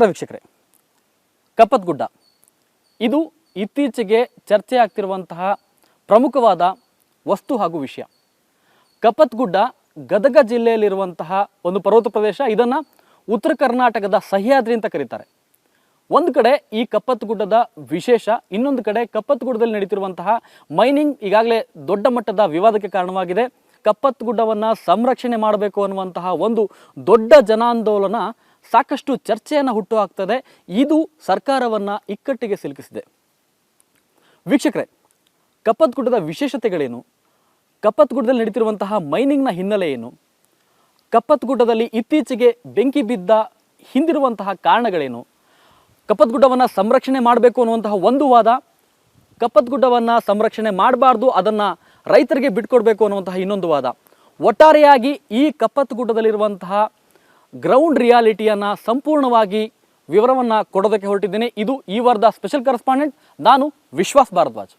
ನಮಸ್ಕಾರ ವೀಕ್ಷಕರೇ. ಕಪ್ಪತ್ಗುಡ್ಡ. ಇದು ಇತ್ತೀಚೆಗೆ ಚರ್ಚೆ ಆಗ್ತಿರುವಂತಹ ಪ್ರಮುಖವಾದ ವಸ್ತು ಹಾಗೂ ವಿಷಯ. ಕಪ್ಪತ್ಗುಡ್ಡ ಗದಗ ಜಿಲ್ಲೆಯಲ್ಲಿರುವಂತಹ ಒಂದು ಪರ್ವತ ಪ್ರದೇಶ. ಇದನ್ನು ಉತ್ತರ ಕರ್ನಾಟಕದ ಸಹ್ಯಾದ್ರಿ ಅಂತ ಕರೀತಾರೆ. ಒಂದು ಕಡೆ ಈ ಕಪ್ಪತ್ಗುಡ್ಡದ ವಿಶೇಷ, ಇನ್ನೊಂದು ಕಡೆ ಕಪ್ಪತ್ಗುಡ್ಡದಲ್ಲಿ ನಡೀತಿರುವಂತಹ ಮೈನಿಂಗ್ ಈಗಾಗಲೇ ದೊಡ್ಡ ಮಟ್ಟದ ವಿವಾದಕ್ಕೆ ಕಾರಣವಾಗಿದೆ. ಕಪ್ಪತ್ಗುಡ್ಡವನ್ನು ಸಂರಕ್ಷಣೆ ಮಾಡಬೇಕು ಅನ್ನುವಂತಹ ಒಂದು ದೊಡ್ಡ ಜನಾಂದೋಲನ ಸಾಕಷ್ಟು ಚರ್ಚೆಯನ್ನು ಹುಟ್ಟುಹಾಕ್ತದೆ ಇದು ಸರ್ಕಾರವನ್ನು ಇಕ್ಕಟ್ಟಿಗೆ ಸಿಲುಕಿಸಿದೆ. ವೀಕ್ಷಕರೇ, ಕಪ್ಪತ್ಗುಡ್ಡದ ವಿಶೇಷತೆಗಳೇನು? ಕಪ್ಪತ್ಗುಡ್ಡದಲ್ಲಿ ನಡೀತಿರುವಂತಹ ಮೈನಿಂಗ್ನ ಹಿನ್ನೆಲೆ ಏನು? ಕಪ್ಪತ್ಗುಡ್ಡದಲ್ಲಿ ಇತ್ತೀಚೆಗೆ ಬೆಂಕಿ ಬಿದ್ದ ಹಿಂದಿರುವಂತಹ ಕಾರಣಗಳೇನು? ಕಪ್ಪತ್ಗುಡ್ಡವನ್ನು ಸಂರಕ್ಷಣೆ ಮಾಡಬೇಕು ಅನ್ನುವಂತಹ ಒಂದು ವಾದ, ಕಪ್ಪತ್ಗುಡ್ಡವನ್ನು ಸಂರಕ್ಷಣೆ ಮಾಡಬಾರ್ದು, ಅದನ್ನು ರೈತರಿಗೆ ಬಿಟ್ಕೊಡ್ಬೇಕು ಅನ್ನುವಂತಹ ಇನ್ನೊಂದು ವಾದ. ಒಟ್ಟಾರೆಯಾಗಿ ಈ ಕಪ್ಪತ್ಗುಡ್ಡದಲ್ಲಿರುವಂತಹ ಗ್ರೌಂಡ್ ರಿಯಾಲಿಟಿಯನ್ನು ಸಂಪೂರ್ಣವಾಗಿ ವಿವರವನ್ನು ಕೊಡೋದಕ್ಕೆ ಹೊರಟಿದ್ದೇನೆ. ಇದು ಈ ವಾರದ ಸ್ಪೆಷಲ್ ಕರೆಸ್ಪಾಂಡೆಂಟ್ ನಾನು ವಿಶ್ವಾಸ್ ಭಾರದ್ವಾಜ್.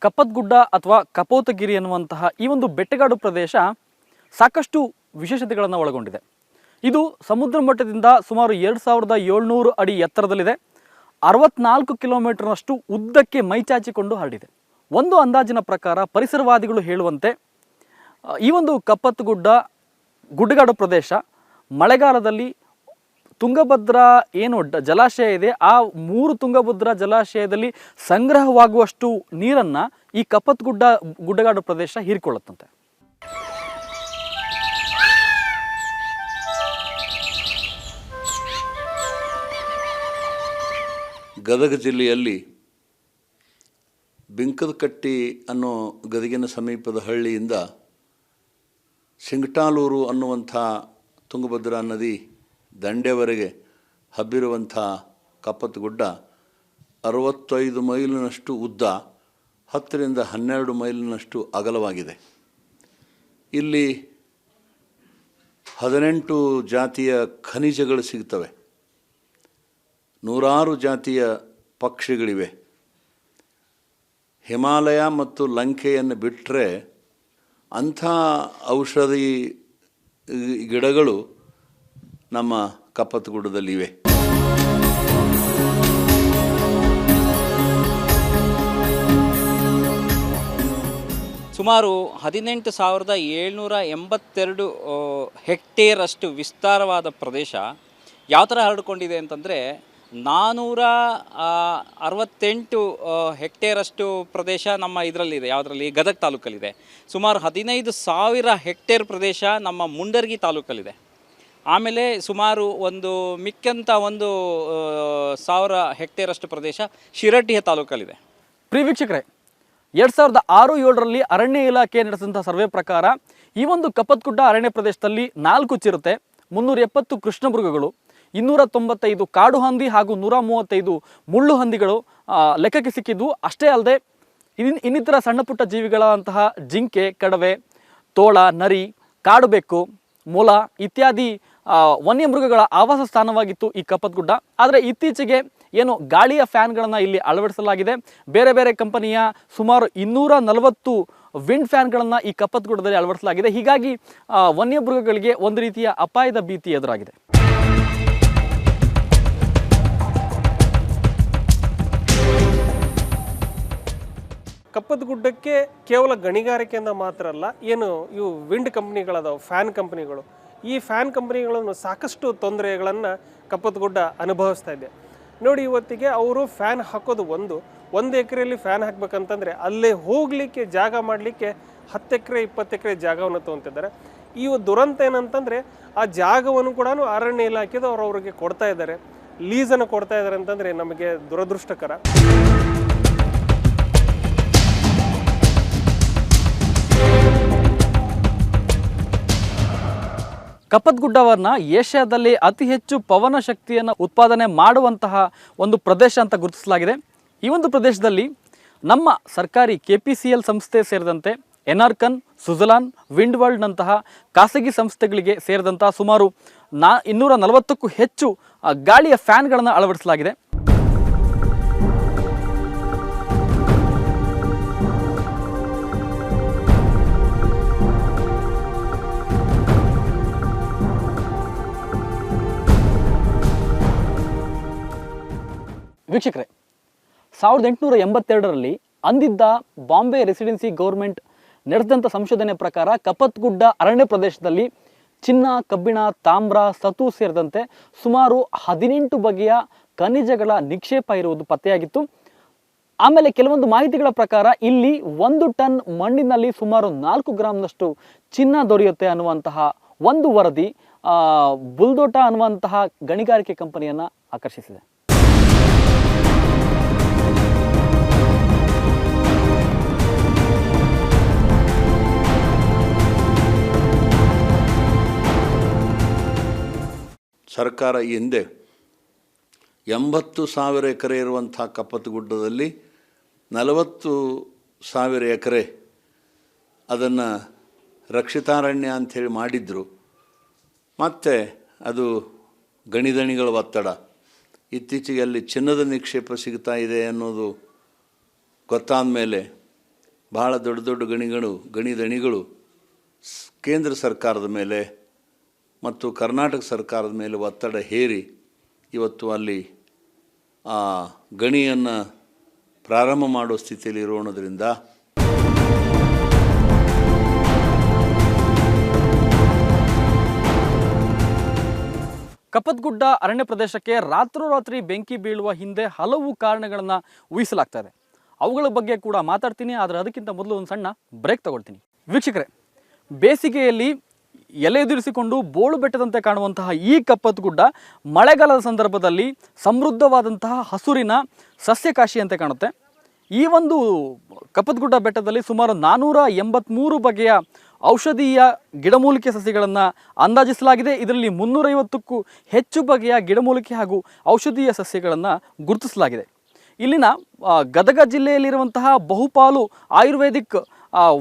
ಕಪ್ಪತ್ಗುಡ್ಡ ಅಥವಾ ಕಪೋತಗಿರಿ ಎನ್ನುವಂತಹ ಈ ಒಂದು ಬೆಟ್ಟಗಾಡು ಪ್ರದೇಶ ಸಾಕಷ್ಟು ವಿಶೇಷತೆಗಳನ್ನು ಒಳಗೊಂಡಿದೆ. ಇದು ಸಮುದ್ರ ಮಟ್ಟದಿಂದ ಸುಮಾರು ಎರಡು ಸಾವಿರದ ಏಳ್ನೂರು ಅಡಿ ಎತ್ತರದಲ್ಲಿದೆ. ಅರವತ್ನಾಲ್ಕು ಕಿಲೋಮೀಟರ್ನಷ್ಟು ಉದ್ದಕ್ಕೆ ಮೈಚಾಚಿಕೊಂಡು ಹರಡಿದೆ. ಒಂದು ಅಂದಾಜಿನ ಪ್ರಕಾರ ಪರಿಸರವಾದಿಗಳು ಹೇಳುವಂತೆ ಈ ಒಂದು ಕಪ್ಪತ್ತುಗುಡ್ಡ ಗುಡ್ಡಗಾಡು ಪ್ರದೇಶ, ಮಳೆಗಾಲದಲ್ಲಿ ತುಂಗಭದ್ರಾ ಏನು ಜಲಾಶಯ ಇದೆ, ಆ ಮೂರು ತುಂಗಭದ್ರಾ ಜಲಾಶಯದಲ್ಲಿ ಸಂಗ್ರಹವಾಗುವಷ್ಟು ನೀರನ್ನು ಈ ಕಪ್ಪತ್ಗುಡ್ಡ ಗುಡ್ಡಗಾಡು ಪ್ರದೇಶ ಹೀರಿಕೊಳ್ಳುತ್ತಂತೆ. ಗದಗ ಜಿಲ್ಲೆಯಲ್ಲಿ ಬಿಂಕದಕಟ್ಟಿ ಅನ್ನೋ ಗದಗಿನ ಸಮೀಪದ ಹಳ್ಳಿಯಿಂದ ಸಿಂಗಟಾಲೂರು ಅನ್ನುವಂಥ ತುಂಗಭದ್ರಾ ನದಿ ದಂಡೆವರೆಗೆ ಹಬ್ಬಿರುವಂಥ ಕಪ್ಪತ್ತಗುಡ್ಡ ಅರವತ್ತೈದು ಮೈಲಿನಷ್ಟು ಉದ್ದ, ಹತ್ತರಿಂದ ಹನ್ನೆರಡು ಮೈಲಿನಷ್ಟು ಅಗಲವಾಗಿದೆ. ಇಲ್ಲಿ ಹದಿನೆಂಟು ಜಾತಿಯ ಖನಿಜಗಳು ಸಿಗ್ತವೆ. ನೂರಾರು ಜಾತಿಯ ಪಕ್ಷಿಗಳಿವೆ. ಹಿಮಾಲಯ ಮತ್ತು ಲಂಕೆಯನ್ನು ಬಿಟ್ಟರೆ ಅಂಥ ಔಷಧಿ ಗಿಡಗಳು ನಮ್ಮ ಕಪ್ಪತ್ತಗುಡ್ಡದಲ್ಲಿವೆ. ಸುಮಾರು ಹದಿನೆಂಟು ಸಾವಿರದ ಏಳ್ನೂರ ಎಂಬತ್ತೆರಡು ಹೆಕ್ಟೇರಷ್ಟು ವಿಸ್ತಾರವಾದ ಪ್ರದೇಶ ಯಾವ ಥರ ಹರಡಿಕೊಂಡಿದೆ ಅಂತಂದರೆ ನಾನ್ನೂರ ಅರವತ್ತೆಂಟು ಹೆಕ್ಟೇರಷ್ಟು ಪ್ರದೇಶ ನಮ್ಮ ಇದರಲ್ಲಿದೆ, ಯಾವುದರಲ್ಲಿ? ಗದಗ ತಾಲೂಕಲ್ಲಿದೆ. ಸುಮಾರು ಹದಿನೈದು ಸಾವಿರ ಹೆಕ್ಟೇರ್ ಪ್ರದೇಶ ನಮ್ಮ ಮುಂಡರ್ಗಿ ತಾಲೂಕಲ್ಲಿದೆ. ಆಮೇಲೆ ಸುಮಾರು ಒಂದು ಮಿಕ್ಕಂಥ ಒಂದು ಸಾವಿರ ಹೆಕ್ಟೇರಷ್ಟು ಪ್ರದೇಶ ಶಿರಟ್ಟಿಯ ತಾಲೂಕಲ್ಲಿದೆ. ಪ್ರಿಯ ವೀಕ್ಷಕರೇ, ಎರಡು ಸಾವಿರದ ಆರು ಏಳರಲ್ಲಿ ಅರಣ್ಯ ಇಲಾಖೆ ನಡೆಸಿದಂಥ ಸರ್ವೆ ಪ್ರಕಾರ ಈ ಒಂದು ಕಪ್ಪತ್ಗುಡ್ಡ ಅರಣ್ಯ ಪ್ರದೇಶದಲ್ಲಿ ನಾಲ್ಕು ಚಿರತೆ ಮುನ್ನೂರ ಎಪ್ಪತ್ತು ಕೃಷ್ಣಮೃಗಗಳು ಇನ್ನೂರ ತೊಂಬತ್ತೈದು ಕಾಡು ಹಂದಿ ಹಾಗೂ ನೂರ ಮೂವತ್ತೈದು ಮುಳ್ಳು ಹಂದಿಗಳು ಲೆಕ್ಕಕ್ಕೆ ಸಿಕ್ಕಿದ್ದು. ಅಷ್ಟೇ ಅಲ್ಲದೆ, ಇನ್, ಇನ್ನಿತರ ಸಣ್ಣ ಪುಟ್ಟ ಜೀವಿಗಳಂತಹ ಜಿಂಕೆ, ಕಡವೆ, ತೋಳ, ನರಿ, ಕಾಡು ಬೆಕ್ಕು, ಮೊಲ ಇತ್ಯಾದಿ ವನ್ಯಮೃಗಗಳ ಆವಾಸ ಸ್ಥಾನವಾಗಿತ್ತು ಈ ಕಪ್ಪತ್ಗುಡ್ಡ. ಆದರೆ ಇತ್ತೀಚೆಗೆ ಏನು ಗಾಳಿಯ ಫ್ಯಾನ್ಗಳನ್ನು ಇಲ್ಲಿ ಅಳವಡಿಸಲಾಗಿದೆ. ಬೇರೆ ಬೇರೆ ಕಂಪನಿಯ ಸುಮಾರು ಇನ್ನೂರ ನಲವತ್ತು ವಿಂಡ್ ಫ್ಯಾನ್ಗಳನ್ನು ಈ ಕಪ್ಪತ್ಗುಡ್ಡದಲ್ಲಿ ಅಳವಡಿಸಲಾಗಿದೆ. ಹೀಗಾಗಿ ವನ್ಯಮೃಗಗಳಿಗೆ ಒಂದು ರೀತಿಯ ಅಪಾಯದ ಭೀತಿ ಎದುರಾಗಿದೆ. ಕಪ್ಪದ ಗುಡ್ಡಕ್ಕೆ ಕೇವಲ ಗಣಿಗಾರಿಕೆಯಿಂದ ಮಾತ್ರ ಅಲ್ಲ, ಏನು ಇವು ವಿಂಡ್ ಕಂಪ್ನಿಗಳದಾವೆ ಫ್ಯಾನ್ ಕಂಪ್ನಿಗಳು ಈ ಫ್ಯಾನ್ ಕಂಪ್ನಿಗಳನ್ನು ಸಾಕಷ್ಟು ತೊಂದರೆಗಳನ್ನು ಕಪ್ಪದ ಗುಡ್ಡ ಅನುಭವಿಸ್ತಾ ಇದೆ. ನೋಡಿ, ಇವತ್ತಿಗೆ ಅವರು ಫ್ಯಾನ್ ಹಾಕೋದು ಒಂದು. ಒಂದು ಎಕರೆಯಲ್ಲಿ ಫ್ಯಾನ್ ಹಾಕ್ಬೇಕಂತಂದರೆ ಅಲ್ಲೇ ಹೋಗಲಿಕ್ಕೆ, ಜಾಗ ಮಾಡಲಿಕ್ಕೆ ಹತ್ತು ಎಕರೆ, ಇಪ್ಪತ್ತು ಎಕರೆ ಜಾಗವನ್ನು ತೊಗೊತಿದ್ದಾರೆ. ಈ ದುರಂತ ಏನಂತಂದರೆ ಆ ಜಾಗವನ್ನು ಕೂಡ ಅರಣ್ಯ ಇಲಾಖೆದು ಅವ್ರು ಅವರಿಗೆ ಕೊಡ್ತಾ ಇದ್ದಾರೆ. ಲೀಸನ್ನು ಕೊಡ್ತಾ ಇದ್ದಾರೆ ಅಂತಂದರೆ ನಮಗೆ ದುರದೃಷ್ಟಕರ. ಕಪ್ಪತ್ಗುಡ್ಡವನ್ನು ಏಷ್ಯಾದಲ್ಲಿ ಅತಿ ಹೆಚ್ಚು ಪವನ ಶಕ್ತಿಯನ್ನು ಉತ್ಪಾದನೆ ಮಾಡುವಂತಹ ಒಂದು ಪ್ರದೇಶ ಅಂತ ಗುರುತಿಸಲಾಗಿದೆ. ಈ ಒಂದು ಪ್ರದೇಶದಲ್ಲಿ ನಮ್ಮ ಸರ್ಕಾರಿ ಕೆ ಪಿ ಸಿ ಎಲ್ ಸಂಸ್ಥೆ ಸೇರಿದಂತೆ ಎನಾರ್ಕನ್ ಸುಜಲಾನ್ ವಿಂಡ್ ವರ್ಲ್ಡ್ನಂತಹ ಖಾಸಗಿ ಸಂಸ್ಥೆಗಳಿಗೆ ಸೇರಿದಂತಹ ಸುಮಾರು ನಾ ಇನ್ನೂರ ನಲವತ್ತಕ್ಕೂ ಹೆಚ್ಚು ಗಾಳಿಯ ಫ್ಯಾನ್ಗಳನ್ನು ಅಳವಡಿಸಲಾಗಿದೆ. ವೀಕ್ಷಕರೇ, ಸಾವಿರದ ಎಂಟುನೂರ ಎಂಬತ್ತೆರಡರಲ್ಲಿ ಅಂದಿದ್ದ ಬಾಂಬೆ ರೆಸಿಡೆನ್ಸಿ ಗೌರ್ಮೆಂಟ್ ನಡೆದಂಥ ಸಂಶೋಧನೆ ಪ್ರಕಾರ ಕಪತ್ಗುಡ್ಡ ಅರಣ್ಯ ಪ್ರದೇಶದಲ್ಲಿ ಚಿನ್ನ, ಕಬ್ಬಿಣ, ತಾಮ್ರ, ಸತು ಸೇರಿದಂತೆ ಸುಮಾರು ಹದಿನೆಂಟು ಬಗೆಯ ಖನಿಜಗಳ ನಿಕ್ಷೇಪ ಇರುವುದು ಪತ್ತೆಯಾಗಿತ್ತು. ಆಮೇಲೆ ಕೆಲವೊಂದು ಮಾಹಿತಿಗಳ ಪ್ರಕಾರ ಇಲ್ಲಿ ಒಂದು ಟನ್ ಮಣ್ಣಿನಲ್ಲಿ ಸುಮಾರು ನಾಲ್ಕು ಗ್ರಾಮ್ನಷ್ಟು ಚಿನ್ನ ದೊರೆಯುತ್ತೆ ಅನ್ನುವಂತಹ ಒಂದು ವರದಿ ಬುಲ್ದೋಟ ಅನ್ನುವಂತಹ ಗಣಿಗಾರಿಕೆ ಕಂಪನಿಯನ್ನು ಆಕರ್ಷಿಸಿದೆ. ಸರ್ಕಾರ ಈ ಹಿಂದೆ ಎಂಬತ್ತು ಸಾವಿರ ಎಕರೆ ಇರುವಂಥ ಕಪ್ಪತ್ತಗುಡ್ಡದಲ್ಲಿ ನಲವತ್ತು ಸಾವಿರ ಎಕರೆ ಅದನ್ನು ರಕ್ಷಿತಾರಣ್ಯ ಅಂಥೇಳಿ ಮಾಡಿದ್ರು. ಮತ್ತು ಅದು ಗಣಿದಣಿಗಳ ಒತ್ತಡ. ಇತ್ತೀಚೆಗೆ ಅಲ್ಲಿ ಚಿನ್ನದ ನಿಕ್ಷೇಪ ಸಿಗ್ತಾ ಇದೆ ಅನ್ನೋದು ಗೊತ್ತಾದ ಮೇಲೆ ಭಾಳ ದೊಡ್ಡ ದೊಡ್ಡ ಗಣಿಗಳು ಗಣಿದಣಿಗಳು ಕೇಂದ್ರ ಸರ್ಕಾರದ ಮೇಲೆ ಮತ್ತು ಕರ್ನಾಟಕ ಸರ್ಕಾರದ ಮೇಲೆ ಒತ್ತಡ ಹೇರಿ ಇವತ್ತು ಅಲ್ಲಿ ಆ ಗಣಿಯನ್ನು ಪ್ರಾರಂಭ ಮಾಡೋ ಸ್ಥಿತಿಯಲ್ಲಿ ಇರೋಣದ್ರಿಂದ ಕಪ್ಪತ್ಗುಡ್ಡ ಅರಣ್ಯ ಪ್ರದೇಶಕ್ಕೆ ರಾತ್ರೋರಾತ್ರಿ ಬೆಂಕಿ ಬೀಳುವ ಹಿಂದೆ ಹಲವು ಕಾರಣಗಳನ್ನು ಊಹಿಸಲಾಗ್ತಾ ಇದೆ. ಅವುಗಳ ಬಗ್ಗೆ ಕೂಡ ಮಾತಾಡ್ತೀನಿ, ಆದರೆ ಅದಕ್ಕಿಂತ ಮೊದಲು ಒಂದು ಸಣ್ಣ ಬ್ರೇಕ್ ತಗೊಳ್ತೀನಿ. ವೀಕ್ಷಕರೇ, ಬೇಸಿಗೆಯಲ್ಲಿ ಎಲೆ ಎದುರಿಸಿಕೊಂಡು ಬೋಳು ಬೆಟ್ಟದಂತೆ ಕಾಣುವಂತಹ ಈ ಕಪ್ಪತ್ಗುಡ್ಡ ಮಳೆಗಾಲದ ಸಂದರ್ಭದಲ್ಲಿ ಸಮೃದ್ಧವಾದಂತಹ ಹಸುರಿನ ಸಸ್ಯಕಾಶಿಯಂತೆ ಕಾಣುತ್ತೆ. ಈ ಒಂದು ಕಪ್ಪತ್ಗುಡ್ಡ ಬೆಟ್ಟದಲ್ಲಿ ಸುಮಾರು ನಾನ್ನೂರ ಎಂಬತ್ತ್ಮೂರು ಬಗೆಯ ಔಷಧೀಯ ಗಿಡಮೂಲಿಕೆ ಸಸಿಗಳನ್ನು ಅಂದಾಜಿಸಲಾಗಿದೆ. ಇದರಲ್ಲಿ ಮುನ್ನೂರೈವತ್ತಕ್ಕೂ ಹೆಚ್ಚು ಬಗೆಯ ಗಿಡಮೂಲಿಕೆ ಹಾಗೂ ಔಷಧೀಯ ಸಸ್ಯಗಳನ್ನು ಗುರುತಿಸಲಾಗಿದೆ. ಇಲ್ಲಿನ ಗದಗ ಜಿಲ್ಲೆಯಲ್ಲಿರುವಂತಹ ಬಹುಪಾಲು ಆಯುರ್ವೇದಿಕ್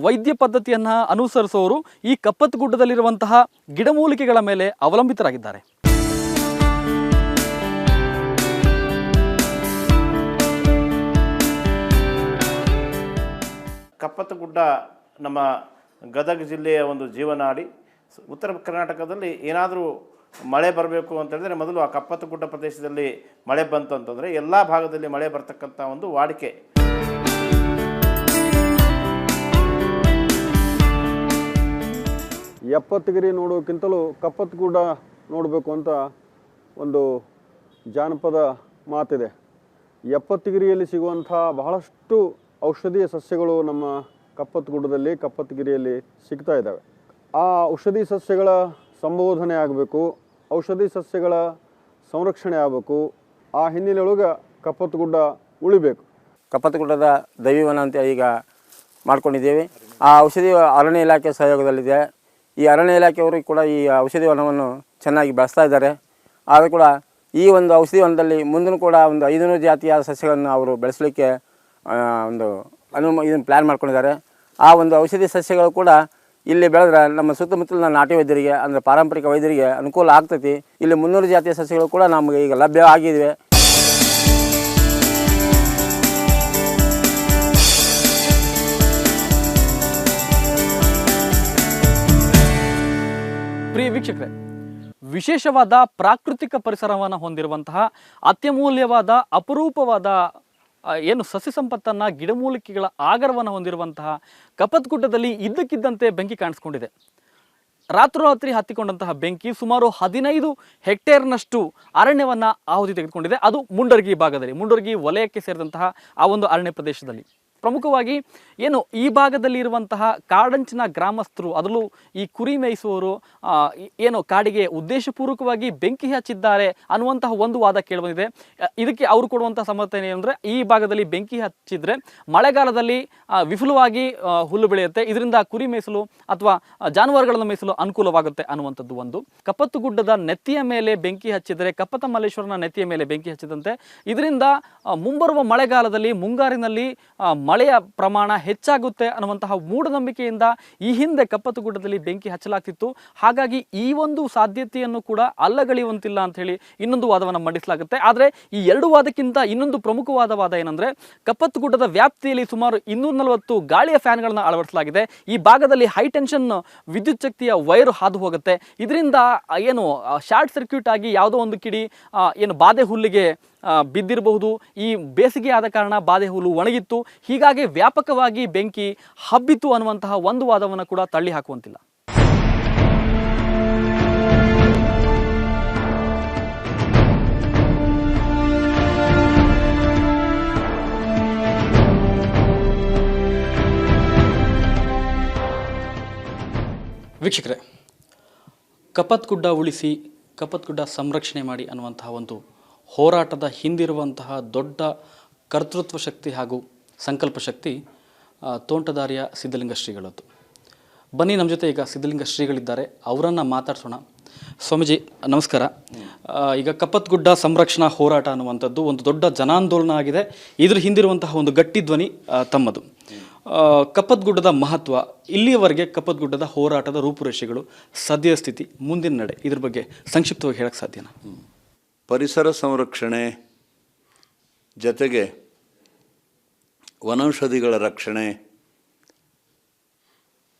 ವೈದ್ಯ ಪದ್ಧತಿಯನ್ನು ಅನುಸರಿಸೋರು ಈ ಕಪ್ಪತ್ಗುಡ್ಡದಲ್ಲಿರುವಂತಹ ಗಿಡಮೂಲಿಕೆಗಳ ಮೇಲೆ ಅವಲಂಬಿತರಾಗಿದ್ದಾರೆ. ಕಪ್ಪತ್ತಗುಡ್ಡ ನಮ್ಮ ಗದಗ ಜಿಲ್ಲೆಯ ಒಂದು ಜೀವನಾಡಿ, ಉತ್ತರ ಕರ್ನಾಟಕದಲ್ಲಿ ಏನಾದರೂ ಮಳೆ ಬರಬೇಕು ಅಂತ ಹೇಳಿದ್ರೆ ಮೊದಲು ಆ ಕಪ್ಪತ್ತಗುಡ್ಡ ಪ್ರದೇಶದಲ್ಲಿ ಮಳೆ ಬಂತು ಅಂತಂದರೆ ಎಲ್ಲ ಭಾಗದಲ್ಲಿ ಮಳೆ ಬರ್ತಕ್ಕಂಥ ಒಂದು ವಾಡಿಕೆ ಎಪ್ಪತ್ತಗಿರಿ ನೋಡೋಕ್ಕಿಂತಲೂ ಕಪ್ಪತ್ತಗುಡ್ಡ ನೋಡಬೇಕು ಅಂತ ಒಂದು ಜಾನಪದ ಮಾತಿದೆ. ಎಪ್ಪತ್ತಗಿರಿಯಲ್ಲಿ ಸಿಗುವಂಥ ಬಹಳಷ್ಟು ಔಷಧೀಯ ಸಸ್ಯಗಳು ನಮ್ಮ ಕಪ್ಪತ್ತಗುಡ್ಡದಲ್ಲಿ ಕಪ್ಪತ್ತಗಿರಿಯಲ್ಲಿ ಸಿಗ್ತಾ ಇದ್ದಾವೆ. ಆ ಔಷಧಿ ಸಸ್ಯಗಳ ಸಂಬೋಧನೆ ಆಗಬೇಕು ಔಷಧಿ ಸಸ್ಯಗಳ ಸಂರಕ್ಷಣೆ ಆಗಬೇಕು, ಆ ಹಿನ್ನೆಲೆಯೊಳಗೆ ಕಪ್ಪತ್ತಗುಡ್ಡ ಉಳಿಬೇಕು. ಕಪ್ಪತ್ತಗುಡ್ಡದ ದೈವವನ ಅಂತ ಈಗ ಮಾಡ್ಕೊಂಡಿದ್ದೇವೆ. ಆ ಔಷಧಿ ಅರಣ್ಯ ಇಲಾಖೆ ಸಹಯೋಗದಲ್ಲಿದೆ. ಈ ಅರಣ್ಯ ಇಲಾಖೆಯವರು ಕೂಡ ಈ ಔಷಧಿ ವನವನ್ನು ಚೆನ್ನಾಗಿ ಬಳಸ್ತಾ ಇದ್ದಾರೆ. ಆದರೂ ಕೂಡ ಈ ಒಂದು ಔಷಧಿ ವನದಲ್ಲಿ ಮುಂದೂ ಕೂಡ ಒಂದು ಐದುನೂರು ಜಾತಿಯ ಸಸ್ಯಗಳನ್ನು ಅವರು ಬೆಳೆಸಲಿಕ್ಕೆ ಒಂದು ಅನು ಇದನ್ನು ಪ್ಲ್ಯಾನ್ ಮಾಡ್ಕೊಂಡಿದ್ದಾರೆ. ಆ ಒಂದು ಔಷಧಿ ಸಸ್ಯಗಳು ಕೂಡ ಇಲ್ಲಿ ಬೆಳೆದ್ರೆ ನಮ್ಮ ಸುತ್ತಮುತ್ತಲಿನ ನಾಟಿ ವೈದ್ಯರಿಗೆ ಅಂದರೆ ಪಾರಂಪರಿಕ ವೈದ್ಯರಿಗೆ ಅನುಕೂಲ ಆಗ್ತೈತಿ. ಇಲ್ಲಿ ಮುನ್ನೂರು ಜಾತಿಯ ಸಸ್ಯಗಳು ಕೂಡ ನಮಗೆ ಈಗ ಲಭ್ಯ ಆಗಿವೆ ವೀಕ್ಷಕರೇ, ವಿಶೇಷವಾದ ಪ್ರಾಕೃತಿಕ ಪರಿಸರವನ್ನು ಹೊಂದಿರುವಂತಹ ಅತ್ಯಮೂಲ್ಯವಾದ, ಅಪರೂಪವಾದ ಏನು ಸಸ್ಯ ಸಂಪತ್ತನ್ನು, ಗಿಡಮೂಲಿಕೆಗಳ ಆಗರವನ್ನು ಹೊಂದಿರುವಂತಹ ಕಪತ್ಗುಡ್ಡದಲ್ಲಿ ಇದ್ದಕ್ಕಿದ್ದಂತೆ ಬೆಂಕಿ ಕಾಣಿಸ್ಕೊಂಡಿದೆ. ರಾತ್ರೋರಾತ್ರಿ ಹತ್ತಿಕೊಂಡಂತಹ ಬೆಂಕಿ ಸುಮಾರು ಹದಿನೈದು ಹೆಕ್ಟೇರ್ನಷ್ಟು ಅರಣ್ಯವನ್ನು ಆಹುತಿ ತೆಗೆದುಕೊಂಡಿದೆ. ಅದು ಮುಂಡರ್ಗಿ ಭಾಗದಲ್ಲಿ, ಮುಂಡರ್ಗಿ ವಲಯಕ್ಕೆ ಸೇರಿದಂತಹ ಆ ಒಂದು ಅರಣ್ಯ ಪ್ರದೇಶದಲ್ಲಿ. ಪ್ರಮುಖವಾಗಿ ಏನು ಈ ಭಾಗದಲ್ಲಿ ಇರುವಂತಹ ಕಾಡಂಚಿನ ಗ್ರಾಮಸ್ಥರು, ಅದರಲ್ಲೂ ಈ ಕುರಿ ಮೇಯಿಸುವವರು ಏನು ಕಾಡಿಗೆ ಉದ್ದೇಶಪೂರ್ವಕವಾಗಿ ಬೆಂಕಿ ಹಚ್ಚಿದ್ದಾರೆ ಅನ್ನುವಂತಹ ಒಂದು ವಾದ ಕೇಳಿಬಂದಿದೆ. ಇದಕ್ಕೆ ಅವರು ಕೊಡುವಂತಹ ಸಮರ್ಥನೆ ಏನಂದರೆ ಈ ಭಾಗದಲ್ಲಿ ಬೆಂಕಿ ಹಚ್ಚಿದ್ರೆ ಮಳೆಗಾಲದಲ್ಲಿ ವಿಫುಲವಾಗಿ ಹುಲ್ಲು ಬೆಳೆಯುತ್ತೆ. ಇದರಿಂದ ಕುರಿ ಮೇಯಿಸಲು ಅಥವಾ ಜಾನುವಾರುಗಳನ್ನು ಮೇಯಿಸಲು ಅನುಕೂಲವಾಗುತ್ತೆ ಅನ್ನುವಂಥದ್ದು ಒಂದು. ಕಪ್ಪತ್ತು ಗುಡ್ಡದ ನೆತ್ತಿಯ ಮೇಲೆ ಬೆಂಕಿ ಹಚ್ಚಿದರೆ ಕಪ್ಪತ ಮಲ್ಲೇಶ್ವರನ ನೆತ್ತಿಯ ಮೇಲೆ ಬೆಂಕಿ ಹಚ್ಚಿದಂತೆ, ಇದರಿಂದ ಮುಂಬರುವ ಮಳೆಗಾಲದಲ್ಲಿ ಮುಂಗಾರಿನಲ್ಲಿ ಮಳೆಯ ಪ್ರಮಾಣ ಹೆಚ್ಚಾಗುತ್ತೆ ಅನ್ನುವಂತಹ ಮೂಢನಂಬಿಕೆಯಿಂದ ಈ ಹಿಂದೆ ಕಪ್ಪತ್ತುಗುಡ್ಡದಲ್ಲಿ ಬೆಂಕಿ ಹಚ್ಚಲಾಗ್ತಿತ್ತು. ಹಾಗಾಗಿ ಈ ಒಂದು ಸಾಧ್ಯತೆಯನ್ನು ಕೂಡ ಅಲ್ಲಗಳೆಯುವಂತಿಲ್ಲ ಅಂತ ಹೇಳಿ ಇನ್ನೊಂದು ವಾದವನ್ನು ಮಂಡಿಸಲಾಗುತ್ತೆ. ಆದರೆ ಈ ಎರಡು ವಾದಕ್ಕಿಂತ ಇನ್ನೊಂದು ಪ್ರಮುಖವಾದ ವಾದ ಏನಂದ್ರೆ, ಕಪ್ಪತ್ತುಗುಡ್ಡದ ವ್ಯಾಪ್ತಿಯಲ್ಲಿ ಸುಮಾರು ಇನ್ನೂರ ನಲವತ್ತು ಗಾಳಿಯ ಫ್ಯಾನ್ಗಳನ್ನು ಅಳವಡಿಸಲಾಗಿದೆ. ಈ ಭಾಗದಲ್ಲಿ ಹೈ ಟೆನ್ಷನ್ ವಿದ್ಯುತ್ ಶಕ್ತಿಯ ವೈರು ಹಾದು ಹೋಗುತ್ತೆ. ಇದರಿಂದ ಏನು ಶಾರ್ಟ್ ಸರ್ಕ್ಯೂಟ್ ಆಗಿ ಯಾವುದೋ ಒಂದು ಕಿಡಿ ಏನು, ಬಾಧೆ ಹುಲ್ಲಿಗೆ ಬಿದ್ದಿರಬಹುದು. ಈ ಬೇಸಿಗೆ ಆದ ಕಾರಣ ಬಾದೆ ಹುಲ್ಲು ಒಣಗಿತ್ತು. ಹೀಗಾಗಿ ವ್ಯಾಪಕವಾಗಿ ಬೆಂಕಿ ಹಬ್ಬಿತು ಅನ್ನುವಂತಹ ಒಂದು ವಾದವನ್ನು ಕೂಡ ತಳ್ಳಿ ಹಾಕುವಂತಿಲ್ಲ. ವೀಕ್ಷಕರೇ, ಕಪತ್ಗುಡ್ಡ ಉಳಿಸಿ, ಕಪತ್ಗುಡ್ಡ ಸಂರಕ್ಷಣೆ ಮಾಡಿ ಅನ್ನುವಂತಹ ಒಂದು ಹೋರಾಟದ ಹಿಂದಿರುವಂತಹ ದೊಡ್ಡ ಕರ್ತೃತ್ವ ಶಕ್ತಿ ಹಾಗೂ ಸಂಕಲ್ಪ ಶಕ್ತಿ ತೋಂಟದಾರಿಯ ಸಿದ್ಧಲಿಂಗ ಶ್ರೀಗಳದ್ದು. ಬನ್ನಿ ನಮ್ಮ ಜೊತೆ ಈಗ ಸಿದ್ಧಲಿಂಗ ಶ್ರೀಗಳಿದ್ದಾರೆ. ಅವರನ್ನು ಮಾತಾಡ್ಸೋಣ. ಸ್ವಾಮೀಜಿ, ನಮಸ್ಕಾರ. ಈಗ ಕಪ್ಪತ್ಗುಡ್ಡ ಸಂರಕ್ಷಣಾ ಹೋರಾಟ ಅನ್ನುವಂಥದ್ದು ಒಂದು ದೊಡ್ಡ ಜನಾಂದೋಲನ ಆಗಿದೆ. ಇದ್ರ ಹಿಂದಿರುವಂತಹ ಒಂದು ಗಟ್ಟಿ ಧ್ವನಿ ತಮ್ಮದು. ಕಪ್ಪತ್ಗುಡ್ಡದ ಮಹತ್ವ, ಇಲ್ಲಿಯವರೆಗೆ ಕಪ್ಪತ್ಗುಡ್ಡದ ಹೋರಾಟದ ರೂಪುರೇಷೆಗಳು ಸದ್ಯ ಸ್ಥಿತಿ, ಮುಂದಿನ ನಡೆ, ಇದ್ರ ಬಗ್ಗೆ ಸಂಕ್ಷಿಪ್ತವಾಗಿ ಹೇಳಕ್ಕೆ ಸಾಧ್ಯನಾ? ಪರಿಸರ ಸಂರಕ್ಷಣೆ ಜೊತೆಗೆ ವನೌಷಧಿಗಳ ರಕ್ಷಣೆ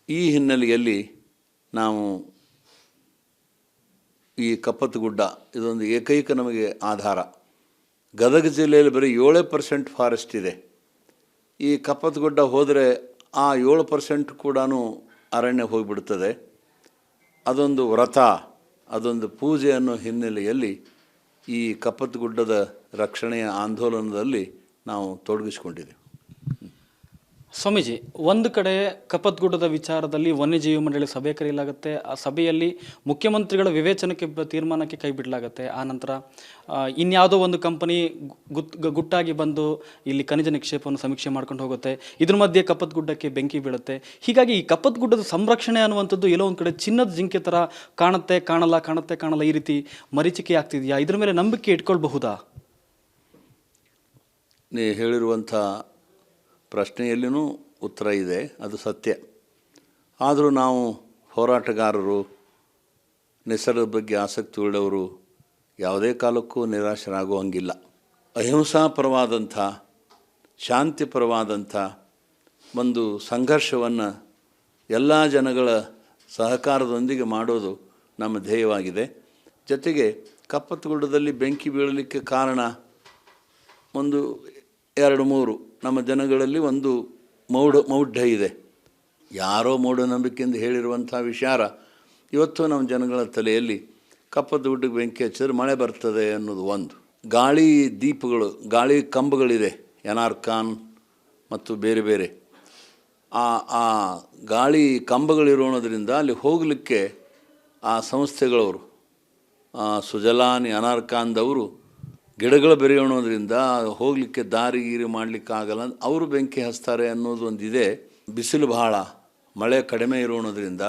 ಈ ಹಿನ್ನೆಲೆಯಲ್ಲಿ ನಾವು ಈ ಕಪ್ಪತ್ತಗುಡ್ಡ ಇದೊಂದು ಏಕೈಕ ನಮಗೆ ಆಧಾರ. ಗದಗ ಜಿಲ್ಲೆಯಲ್ಲಿ ಬರೀ ಏಳೇ ಪರ್ಸೆಂಟ್ ಫಾರೆಸ್ಟ್ ಇದೆ. ಈ ಕಪ್ಪತ್ತಗುಡ್ಡ ಹೋದರೆ ಆ ಏಳು ಪರ್ಸೆಂಟ್ ಕೂಡ ಅರಣ್ಯ ಹೋಗಿಬಿಡ್ತದೆ. ಅದೊಂದು ವ್ರತ, ಅದೊಂದು ಪೂಜೆ ಅನ್ನೋ ಹಿನ್ನೆಲೆಯಲ್ಲಿ ಈ ಕಪ್ಪತ್ತಗುಡ್ಡದ ರಕ್ಷಣೆಯ ಆಂದೋಲನದಲ್ಲಿ ನಾವು ತೊಡಗಿಸಿಕೊಂಡಿದ್ದೇವೆ. ಸ್ವಾಮೀಜಿ, ಒಂದು ಕಡೆ ಕಪ್ಪತ್ಗುಡ್ಡದ ವಿಚಾರದಲ್ಲಿ ವನ್ಯಜೀವಿ ಮಂಡಳಿ ಸಭೆ ಕರೆಯಲಾಗುತ್ತೆ. ಆ ಸಭೆಯಲ್ಲಿ ಮುಖ್ಯಮಂತ್ರಿಗಳ ವಿವೇಚನಕ್ಕೆ ತೀರ್ಮಾನಕ್ಕೆ ಕೈ ಬಿಡಲಾಗುತ್ತೆ. ಆ ನಂತರ ಇನ್ಯಾವುದೋ ಒಂದು ಕಂಪನಿ ಗುತ್ ಗುಟ್ಟಾಗಿ ಬಂದು ಇಲ್ಲಿ ಖನಿಜ ನಿಕ್ಷೇಪವನ್ನು ಸಮೀಕ್ಷೆ ಮಾಡ್ಕೊಂಡು ಹೋಗುತ್ತೆ. ಇದ್ರ ಮಧ್ಯೆ ಕಪ್ಪತ್ಗುಡ್ಡಕ್ಕೆ ಬೆಂಕಿ ಬೀಳುತ್ತೆ. ಹೀಗಾಗಿ ಈ ಕಪ್ಪತ್ಗುಡ್ಡದ ಸಂರಕ್ಷಣೆ ಅನ್ನುವಂಥದ್ದು ಎಲ್ಲೋ ಒಂದು ಕಡೆ ಚಿನ್ನದ ಜಿಂಕೆ ಥರ ಕಾಣುತ್ತೆ, ಕಾಣಲ್ಲ ಕಾಣುತ್ತೆ, ಕಾಣಲ್ಲ ಈ ರೀತಿ ಮರೀಚಿಕೆ ಆಗ್ತಿದೆಯಾ? ಇದ್ರ ಮೇಲೆ ನಂಬಿಕೆ ಇಟ್ಕೊಳ್ಬಹುದಾ? ನೀ ಹೇಳಿರುವಂಥ ಪ್ರಶ್ನೆಯಲ್ಲಿನೂ ಉತ್ತರ ಇದೆ, ಅದು ಸತ್ಯ. ಆದರೂ ನಾವು ಹೋರಾಟಗಾರರು ನಿಸರ್ಗದ ಬಗ್ಗೆ ಆಸಕ್ತಿ ಉಳ್ಳವರು ಯಾವುದೇ ಕಾಲಕ್ಕೂ ನಿರಾಶರಾಗುವಂಗಿಲ್ಲ. ಅಹಿಂಸಾಪರವಾದಂಥ ಶಾಂತಿಪರವಾದಂಥ ಒಂದು ಸಂಘರ್ಷವನ್ನು ಎಲ್ಲ ಜನಗಳ ಸಹಕಾರದೊಂದಿಗೆ ಮಾಡೋದು ನಮ್ಮ ಧ್ಯೇಯವಾಗಿದೆ. ಜೊತೆಗೆ ಕಪ್ಪತ್ತಗುಡ್ಡದಲ್ಲಿ ಬೆಂಕಿ ಬೀಳಲಿಕ್ಕೆ ಕಾರಣ ಒಂದು, ಎರಡು, ಮೂರು. ನಮ್ಮ ಜನಗಳಲ್ಲಿ ಒಂದು ಮೌಢ, ಮೌಢ್ಯ ಇದೆ. ಯಾರೋ ಮೂಢನಂಬಿಕೆಯಿಂದ ಹೇಳಿರುವಂಥ ವಿಚಾರ ಇವತ್ತು ನಮ್ಮ ಜನಗಳ ತಲೆಯಲ್ಲಿ ಕಪ್ಪದ ಗುಡ್ಡಕ್ಕೆ ಬೆಂಕಿ ಹಚ್ಚಿದ್ರೆ ಮಳೆ ಬರ್ತದೆ ಅನ್ನೋದು ಒಂದು. ಗಾಳಿ ದೀಪಗಳು, ಗಾಳಿ ಕಂಬಗಳಿದೆ, ಎನಾರ್ಕಾನ್ ಮತ್ತು ಬೇರೆ ಬೇರೆ. ಆ ಆ ಗಾಳಿ ಕಂಬಗಳಿರೋಣದ್ರಿಂದ ಅಲ್ಲಿ ಹೋಗಲಿಕ್ಕೆ ಆ ಸಂಸ್ಥೆಗಳವರು ಸುಜಲಾನಿ, ಅನಾರ್ಕಾಂದವರು ಗಿಡಗಳು ಬೆರೆಯೋಣೋದ್ರಿಂದ ಹೋಗಲಿಕ್ಕೆ ದಾರಿ ಗೀರಿ ಮಾಡಲಿಕ್ಕಾಗಲ್ಲ ಅವರು ಬೆಂಕಿ ಹಚ್ತಾರೆ ಅನ್ನೋದು ಒಂದಿದೆ. ಬಿಸಿಲು ಬಹಳ, ಮಳೆ ಕಡಿಮೆ ಇರೋಣೋದ್ರಿಂದ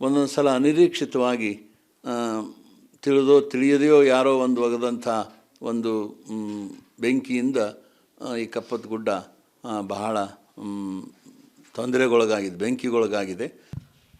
ಒಂದೊಂದು ಸಲ ಅನಿರೀಕ್ಷಿತವಾಗಿ ತಿಳಿದೋ ತಿಳಿಯದೆಯೋ ಯಾರೋ ಒಂದು ಒಗೆದಂಥ ಒಂದು ಬೆಂಕಿಯಿಂದ ಈ ಕಪ್ಪತ್ತ ಗುಡ್ಡ ಬಹಳ ತೊಂದರೆಗೊಳಗಾಗಿದೆ, ಬೆಂಕಿಗೊಳಗಾಗಿದೆ.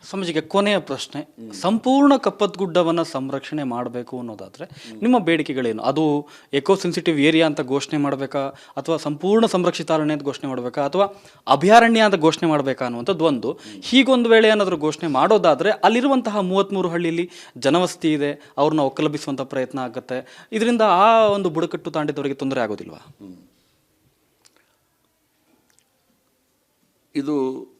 ಸ್ವಾಮೀಜಿಗೆ ಕೊನೆಯ ಪ್ರಶ್ನೆ, ಸಂಪೂರ್ಣ ಕಪ್ಪತ್ ಗುಡ್ಡವನ್ನು ಸಂರಕ್ಷಣೆ ಮಾಡಬೇಕು ಅನ್ನೋದಾದರೆ ನಿಮ್ಮ ಬೇಡಿಕೆಗಳೇನು? ಅದು ಎಕೋ ಸೆನ್ಸಿಟಿವ್ ಏರಿಯಾ ಅಂತ ಘೋಷಣೆ ಮಾಡಬೇಕಾ? ಅಥವಾ ಸಂಪೂರ್ಣ ಸಂರಕ್ಷಿತ ಅರಣ್ಯ ಅಂತ ಘೋಷಣೆ ಮಾಡಬೇಕಾ? ಅಥವಾ ಅಭಯಾರಣ್ಯ ಅಂತ ಘೋಷಣೆ ಮಾಡಬೇಕಾ ಅನ್ನುವಂಥದ್ದು ಒಂದು. ಹೀಗೊಂದು ವೇಳೆ ಏನಾದರೂ ಘೋಷಣೆ ಮಾಡೋದಾದರೆ ಅಲ್ಲಿರುವಂತಹ ಮೂವತ್ತ್ಮೂರು ಹಳ್ಳಿಯಲ್ಲಿ ಜನವಸತಿ ಇದೆ, ಅವ್ರನ್ನ ಒಕ್ಕಲಬಿಸುವಂಥ ಪ್ರಯತ್ನ ಆಗುತ್ತೆ. ಇದರಿಂದ ಆ ಒಂದು ಬುಡಕಟ್ಟು ತಾಂಡಿದವರಿಗೆ ತೊಂದರೆ ಆಗೋದಿಲ್ವಾ? ಇದು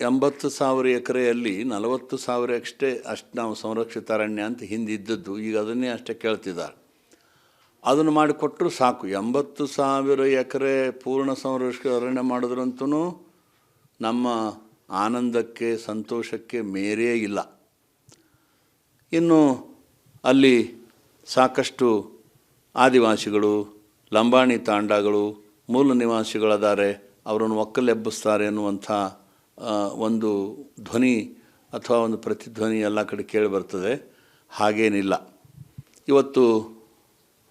ಎಂಬತ್ತು ಸಾವಿರ ಎಕರೆಯಲ್ಲಿ ನಲವತ್ತು ಸಾವಿರ ಅಷ್ಟೇ ಅಷ್ಟು ನಾವು ಸಂರಕ್ಷಿತ ಅರಣ್ಯ ಅಂತ ಹಿಂದಿದ್ದದ್ದು. ಈಗ ಅದನ್ನೇ ಅಷ್ಟೇ ಕೇಳ್ತಿದ್ದಾರೆ. ಅದನ್ನು ಮಾಡಿಕೊಟ್ಟರು ಸಾಕು. ಎಂಬತ್ತು ಸಾವಿರ ಎಕರೆ ಪೂರ್ಣ ಸಂರಕ್ಷಿತ ಅರಣ್ಯ ಮಾಡಿದ್ರಂತೂ ನಮ್ಮ ಆನಂದಕ್ಕೆ, ಸಂತೋಷಕ್ಕೆ ಮೇರೇ ಇಲ್ಲ. ಇನ್ನು ಅಲ್ಲಿ ಸಾಕಷ್ಟು ಆದಿವಾಸಿಗಳು, ಲಂಬಾಣಿ ತಾಂಡಗಳು, ಮೂಲ ನಿವಾಸಿಗಳಾದರೆ, ಅವರನ್ನು ಒಕ್ಕಲೆಬ್ಬಿಸ್ತಾರೆ ಅನ್ನುವಂಥ ಒಂದು ಧ್ವನಿ ಅಥವಾ ಒಂದು ಪ್ರತಿಧ್ವನಿ ಎಲ್ಲ ಕಡೆ ಕೇಳಿ ಬರ್ತದೆ. ಹಾಗೇನಿಲ್ಲ. ಇವತ್ತು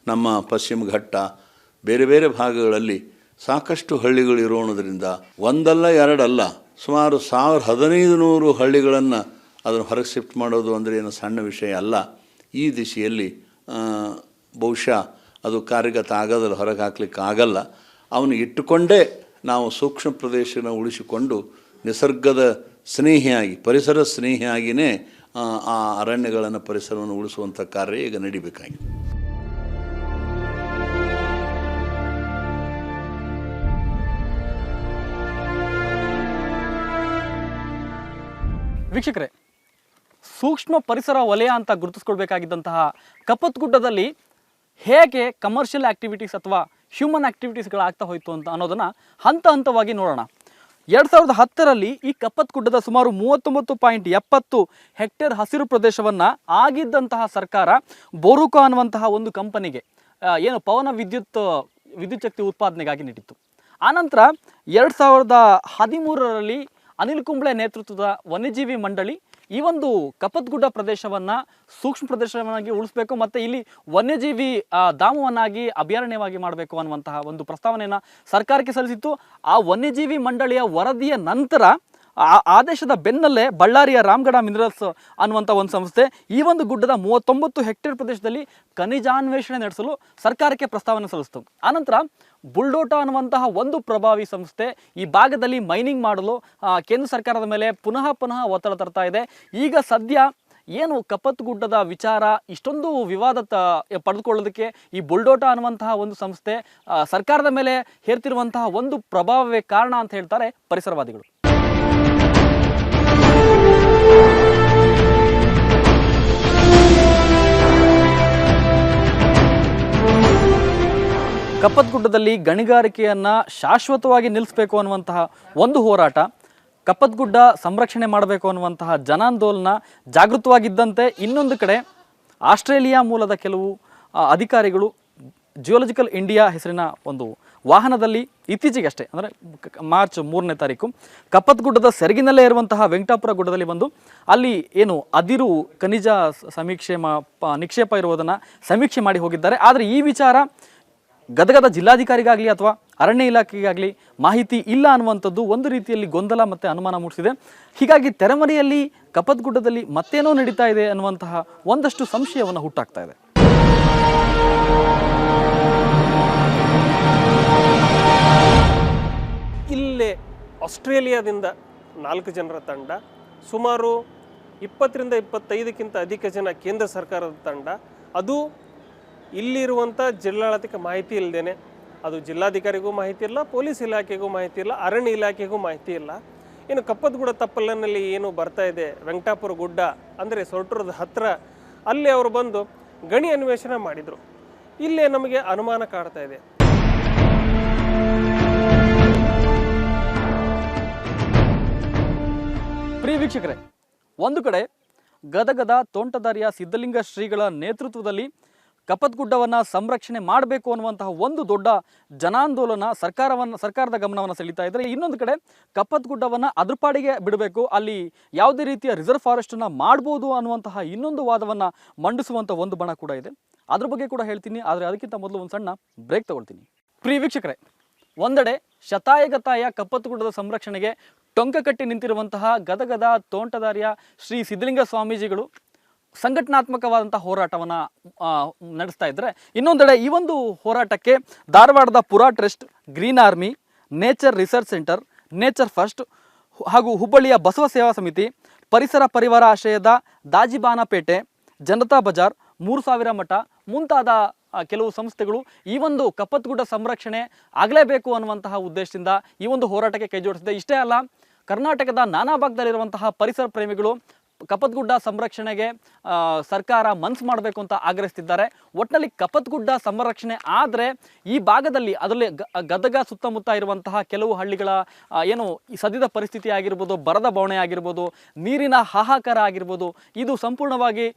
ನಮ್ಮ ಪಶ್ಚಿಮ ಘಟ್ಟ ಬೇರೆ ಬೇರೆ ಭಾಗಗಳಲ್ಲಿ ಸಾಕಷ್ಟು ಹಳ್ಳಿಗಳು ಇರೋಣದ್ರಿಂದ ಒಂದಲ್ಲ ಎರಡಲ್ಲ ಸುಮಾರು ಸಾವಿರ ಹದಿನೈದು ನೂರು ಹಳ್ಳಿಗಳನ್ನು ಅದನ್ನು ಹೊರಗೆ ಶಿಫ್ಟ್ ಮಾಡೋದು ಅಂದರೆ ಏನು ಸಣ್ಣ ವಿಷಯ ಅಲ್ಲ. ಈ ದಿಶೆಯಲ್ಲಿ ಬಹುಶಃ ಅದು ಕಾರ್ಯಗತ ಆಗೋದ್ರಲ್ಲಿ ಹೊರಗೆ ಹಾಕ್ಲಿಕ್ಕೆ ಆಗಲ್ಲ ಅವನು ಇಟ್ಟುಕೊಂಡೇ ನಾವು ಸೂಕ್ಷ್ಮ ಪ್ರದೇಶನ ಉಳಿಸಿಕೊಂಡು ನಿಸರ್ಗದ ಸ್ನೇಹಿಯಾಗಿ, ಪರಿಸರ ಸ್ನೇಹಿಯಾಗಿಯೇ ಆ ಅರಣ್ಯಗಳನ್ನು ಪರಿಸರವನ್ನು ಉಳಿಸುವಂಥ ಕಾರ್ಯ ಈಗ ನಡಿಬೇಕಾಗಿದೆ. ವೀಕ್ಷಕರೇ, ಸೂಕ್ಷ್ಮ ಪರಿಸರ ವಲಯ ಅಂತ ಗುರುತಿಸ್ಕೊಳ್ಬೇಕಾಗಿದ್ದಂತಹ ಕಪ್ಪತ್ಗುಡ್ಡದಲ್ಲಿ ಹೇಗೆ ಕಮರ್ಷಿಯಲ್ ಆ್ಯಕ್ಟಿವಿಟೀಸ್ ಅಥವಾ ಹ್ಯೂಮನ್ ಆ್ಯಕ್ಟಿವಿಟೀಸ್ಗಳಾಗ್ತಾ ಹೋಯಿತು ಅಂತ ಅನ್ನೋದನ್ನು ಹಂತ ಹಂತವಾಗಿ ನೋಡೋಣ. ಎರಡು ಸಾವಿರದ ಹತ್ತರಲ್ಲಿ ಈ ಕಪ್ಪತ್ಗುಡ್ಡದ ಸುಮಾರು ಮೂವತ್ತೊಂಬತ್ತು ಪಾಯಿಂಟ್ ಎಪ್ಪತ್ತು ಹೆಕ್ಟೇರ್ ಹಸಿರು ಪ್ರದೇಶವನ್ನು ಆಗಿದ್ದಂತಹ ಸರ್ಕಾರ ಬೋರುಕಾ ಅನ್ನುವಂತಹ ಒಂದು ಕಂಪನಿಗೆ ಏನು ಪವನ ವಿದ್ಯುತ್ ವಿದ್ಯುತ್ ಶಕ್ತಿ ಉತ್ಪಾದನೆಗಾಗಿ ನೀಡಿತ್ತು. ಆನಂತರ ಎರಡು ಸಾವಿರದ ಹದಿಮೂರರಲ್ಲಿ ಅನಿಲ್ ಕುಂಬ್ಳೆ ನೇತೃತ್ವದ ವನ್ಯಜೀವಿ ಮಂಡಳಿ ಈ ಒಂದು ಕಪ್ಪತ್ಗುಡ್ಡ ಪ್ರದೇಶವನ್ನು ಸೂಕ್ಷ್ಮ ಪ್ರದೇಶವನ್ನಾಗಿ ಉಳಿಸ್ಬೇಕು ಮತ್ತು ಇಲ್ಲಿ ವನ್ಯಜೀವಿ ಧಾಮವನ್ನಾಗಿ ಅಭಯಾರಣ್ಯವಾಗಿ ಮಾಡಬೇಕು ಅನ್ನುವಂತಹ ಒಂದು ಪ್ರಸ್ತಾವನೆಯನ್ನು ಸರ್ಕಾರಕ್ಕೆ ಸಲ್ಲಿಸಿತ್ತು. ಆ ವನ್ಯಜೀವಿ ಮಂಡಳಿಯ ವರದಿಯ ನಂತರ ಆ ಆದೇಶದ ಬೆನ್ನಲ್ಲೇ ಬಳ್ಳಾರಿಯ ರಾಮಗಢ ಮಿನರಲ್ಸ್ ಅನ್ನುವಂಥ ಒಂದು ಸಂಸ್ಥೆ ಈ ಒಂದು ಗುಡ್ಡದ ಮೂವತ್ತೊಂಬತ್ತು ಹೆಕ್ಟೇರ್ ಪ್ರದೇಶದಲ್ಲಿ ಖನಿಜಾನ್ವೇಷಣೆ ನಡೆಸಲು ಸರ್ಕಾರಕ್ಕೆ ಪ್ರಸ್ತಾವನೆ ಸಲ್ಲಿಸಿತು. ಆನಂತರ ಬುಲ್ಡೋಟಾ ಅನ್ನುವಂತಹ ಒಂದು ಪ್ರಭಾವಿ ಸಂಸ್ಥೆ ಈ ಭಾಗದಲ್ಲಿ ಮೈನಿಂಗ್ ಮಾಡಲು ಕೇಂದ್ರ ಸರ್ಕಾರದ ಮೇಲೆ ಪುನಃ ಪುನಃ ಒತ್ತಡ ತರ್ತಾ ಇದೆ. ಈಗ ಸದ್ಯ ಏನು ಕಪ್ಪತ್ತುಗುಡ್ಡದ ವಿಚಾರ, ಇಷ್ಟೊಂದು ವಿವಾದ ಪಡೆದುಕೊಳ್ಳೋದಕ್ಕೆ ಈ ಬುಲ್ಡೋಟಾ ಅನ್ನುವಂತಹ ಒಂದು ಸಂಸ್ಥೆ ಸರ್ಕಾರದ ಮೇಲೆ ಹೇರ್ತಿರುವಂತಹ ಒಂದು ಪ್ರಭಾವವೇ ಕಾರಣ ಅಂತ ಹೇಳ್ತಾರೆ ಪರಿಸರವಾದಿಗಳು. ಕಪ್ಪತ್ಗುಡ್ಡದಲ್ಲಿ ಗಣಿಗಾರಿಕೆಯನ್ನು ಶಾಶ್ವತವಾಗಿ ನಿಲ್ಲಿಸಬೇಕು ಅನ್ನುವಂತಹ ಒಂದು ಹೋರಾಟ, ಕಪ್ಪತ್ಗುಡ್ಡ ಸಂರಕ್ಷಣೆ ಮಾಡಬೇಕು ಅನ್ನುವಂತಹ ಜನಾಂದೋಲನ ಜಾಗೃತವಾಗಿದ್ದಂತೆ ಇನ್ನೊಂದು ಕಡೆ ಆಸ್ಟ್ರೇಲಿಯಾ ಮೂಲದ ಕೆಲವು ಅಧಿಕಾರಿಗಳು ಜಿಯೋಲಜಿಕಲ್ ಇಂಡಿಯಾ ಹೆಸರಿನ ಒಂದು ವಾಹನದಲ್ಲಿ ಇತ್ತೀಚೆಗೆ ಅಷ್ಟೇ ಅಂದರೆ ಮಾರ್ಚ್ ಮೂರನೇ ತಾರೀಕು, ಕಪ್ಪತ್ಗುಡ್ಡದ ಸೆರಗಿನಲ್ಲೇ ಇರುವಂತಹ ವೆಂಕಟಾಪುರ ಗುಡ್ಡದಲ್ಲಿ ಬಂದು ಅಲ್ಲಿ ಏನು ಅದಿರು ಖನಿಜ ಸಮೀಕ್ಷೆ ನಿಕ್ಷೇಪ ಇರುವುದನ್ನು ಸಮೀಕ್ಷೆ ಮಾಡಿ ಹೋಗಿದ್ದಾರೆ. ಆದರೆ ಈ ವಿಚಾರ ಗದಗದ ಜಿಲ್ಲಾಧಿಕಾರಿಗಾಗಲಿ ಅಥವಾ ಅರಣ್ಯ ಇಲಾಖೆಗಾಗಲಿ ಮಾಹಿತಿ ಇಲ್ಲ ಅನ್ನುವಂಥದ್ದು ಒಂದು ರೀತಿಯಲ್ಲಿ ಗೊಂದಲ ಮತ್ತು ಅನುಮಾನ ಮೂಡಿಸಿದೆ. ಹೀಗಾಗಿ ತೆರೆಮರೆಯಲ್ಲಿ ಕಪ್ಪತ್ಗುಡ್ಡದಲ್ಲಿ ಮತ್ತೇನೋ ನಡೀತಾ ಇದೆ ಅನ್ನುವಂತಹ ಒಂದಷ್ಟು ಸಂಶಯವನ್ನು ಹುಟ್ಟಾಗ್ತಾ ಇದೆ. ಇಲ್ಲೇ ಆಸ್ಟ್ರೇಲಿಯಾದಿಂದ ನಾಲ್ಕು ಜನರ ತಂಡ, ಸುಮಾರು ಇಪ್ಪತ್ತರಿಂದ ಇಪ್ಪತ್ತೈದಕ್ಕಿಂತ ಅಧಿಕ ಜನ ಕೇಂದ್ರ ಸರ್ಕಾರದ ತಂಡ, ಅದು ಇಲ್ಲಿರುವಂಥ ಜಿಲ್ಲಾಡಳಿತಕ್ಕೆ ಮಾಹಿತಿ ಇಲ್ಲದೇನೆ ಅದು ಜಿಲ್ಲಾಧಿಕಾರಿಗೂ ಮಾಹಿತಿ ಇಲ್ಲ, ಪೊಲೀಸ್ ಇಲಾಖೆಗೂ ಮಾಹಿತಿ ಇಲ್ಲ, ಅರಣ್ಯ ಇಲಾಖೆಗೂ ಮಾಹಿತಿ ಇಲ್ಲ. ಇನ್ನು ಕಪ್ಪತ್ಗುಡ ತಪ್ಪಲಿನಲ್ಲಿ ಏನು ಬರ್ತಾ ಇದೆ, ವೆಂಕಟಾಪುರ ಗುಡ್ಡ ಅಂದರೆ ಸೊರಟೂರದ ಹತ್ತಿರ ಅಲ್ಲಿ ಅವರು ಬಂದು ಗಣಿ ಅನ್ವೇಷಣೆ ಮಾಡಿದರು. ಇಲ್ಲೇ ನಮಗೆ ಅನುಮಾನ ಕಾಡ್ತಾ ಇದೆ. ಪ್ರಿಯ ವೀಕ್ಷಕರೇ, ಒಂದು ಕಡೆ ಗದಗದ ತೋಂಟದಾರಿಯ ಸಿದ್ಧಲಿಂಗ ಶ್ರೀಗಳ ನೇತೃತ್ವದಲ್ಲಿ ಕಪ್ಪತ್ಗುಡ್ಡವನ್ನು ಸಂರಕ್ಷಣೆ ಮಾಡಬೇಕು ಅನ್ನುವಂತಹ ಒಂದು ದೊಡ್ಡ ಜನಾಂದೋಲನ ಸರ್ಕಾರವನ್ನು, ಸರ್ಕಾರದ ಗಮನವನ್ನು ಸೆಳೀತಾ ಇದ್ದರೆ ಇನ್ನೊಂದು ಕಡೆ ಕಪ್ಪತ್ಗುಡ್ಡವನ್ನು ಅದ್ರ ಪಾಡಿಗೆ ಬಿಡಬೇಕು, ಅಲ್ಲಿ ಯಾವುದೇ ರೀತಿಯ ರಿಸರ್ವ್ ಫಾರೆಸ್ಟನ್ನು ಮಾಡ್ಬೋದು ಅನ್ನುವಂತಹ ಇನ್ನೊಂದು ವಾದವನ್ನು ಮಂಡಿಸುವಂಥ ಒಂದು ಬಣ ಕೂಡ ಇದೆ. ಅದ್ರ ಬಗ್ಗೆ ಕೂಡ ಹೇಳ್ತೀನಿ, ಆದರೆ ಅದಕ್ಕಿಂತ ಮೊದಲು ಒಂದು ಸಣ್ಣ ಬ್ರೇಕ್ ತಗೊಳ್ತೀನಿ. ಪ್ರಿಯ ವೀಕ್ಷಕರೇ, ಒಂದೆಡೆ ಶತಾಯಗತಾಯ ಕಪ್ಪತ್ಗುಡ್ಡದ ಸಂರಕ್ಷಣೆಗೆ ಟೊಂಕ ಕಟ್ಟಿ ನಿಂತಿರುವಂತಹ ಗದಗದ ತೋಂಟದಾರ್ಯ ಶ್ರೀ ಸಿದ್ಧಲಿಂಗ ಸ್ವಾಮೀಜಿಗಳು ಸಂಘಟನಾತ್ಮಕವಾದಂಥ ಹೋರಾಟವನ್ನು ನಡೆಸ್ತಾ ಇದ್ದರೆ ಇನ್ನೊಂದೆಡೆ ಈ ಒಂದು ಹೋರಾಟಕ್ಕೆ ಧಾರವಾಡದ ಪುರಾ trust, green army, nature research centre, nature first ಹಾಗೂ ಹುಬ್ಬಳ್ಳಿಯ ಬಸವ ಸೇವಾ ಸಮಿತಿ, ಪರಿಸರ ಪರಿವಾರ ಆಶ್ರಯದ ದಾಜಿಬಾನಪೇಟೆ, ಜನತಾ ಬಜಾರ್, ಮೂರು ಸಾವಿರ ಮಠ ಮುಂತಾದ ಕೆಲವು ಸಂಸ್ಥೆಗಳು ಈ ಒಂದು ಕಪ್ಪತ್ಗುಡ್ಡ ಸಂರಕ್ಷಣೆ ಆಗಲೇಬೇಕು ಅನ್ನುವಂತಹ ಉದ್ದೇಶದಿಂದ ಈ ಒಂದು ಹೋರಾಟಕ್ಕೆ ಕೈ ಜೋಡಿಸಿದೆ ಇಷ್ಟೇ ಅಲ್ಲ, ಕರ್ನಾಟಕದ ನಾನಾ ಭಾಗದಲ್ಲಿರುವಂತಹ ಪರಿಸರ ಪ್ರೇಮಿಗಳು ಕಪ್ಪತ್ಗುಡ್ಡ ಸಂರಕ್ಷಣೆಗೆ ಸರ್ಕಾರ ಮನ್ಸು ಮಾಡಬೇಕು ಅಂತ ಆಗ್ರಹಿಸ್ತಿದ್ದಾರೆ. ಒಟ್ಟಿನಲ್ಲಿ ಕಪತ್ಗುಡ್ಡ ಸಂರಕ್ಷಣೆ ಆದರೆ ಈ ಭಾಗದಲ್ಲಿ ಅದರಲ್ಲಿ ಗದಗ ಸುತ್ತಮುತ್ತ ಇರುವಂತಹ ಕೆಲವು ಹಳ್ಳಿಗಳ ಏನು ಸದ್ಯದ ಪರಿಸ್ಥಿತಿ ಆಗಿರ್ಬೋದು, ಬರದ ಬವಣೆ ಆಗಿರ್ಬೋದು, ನೀರಿನ ಹಾಹಾಕಾರ ಆಗಿರ್ಬೋದು, ಇದು ಸಂಪೂರ್ಣವಾಗಿ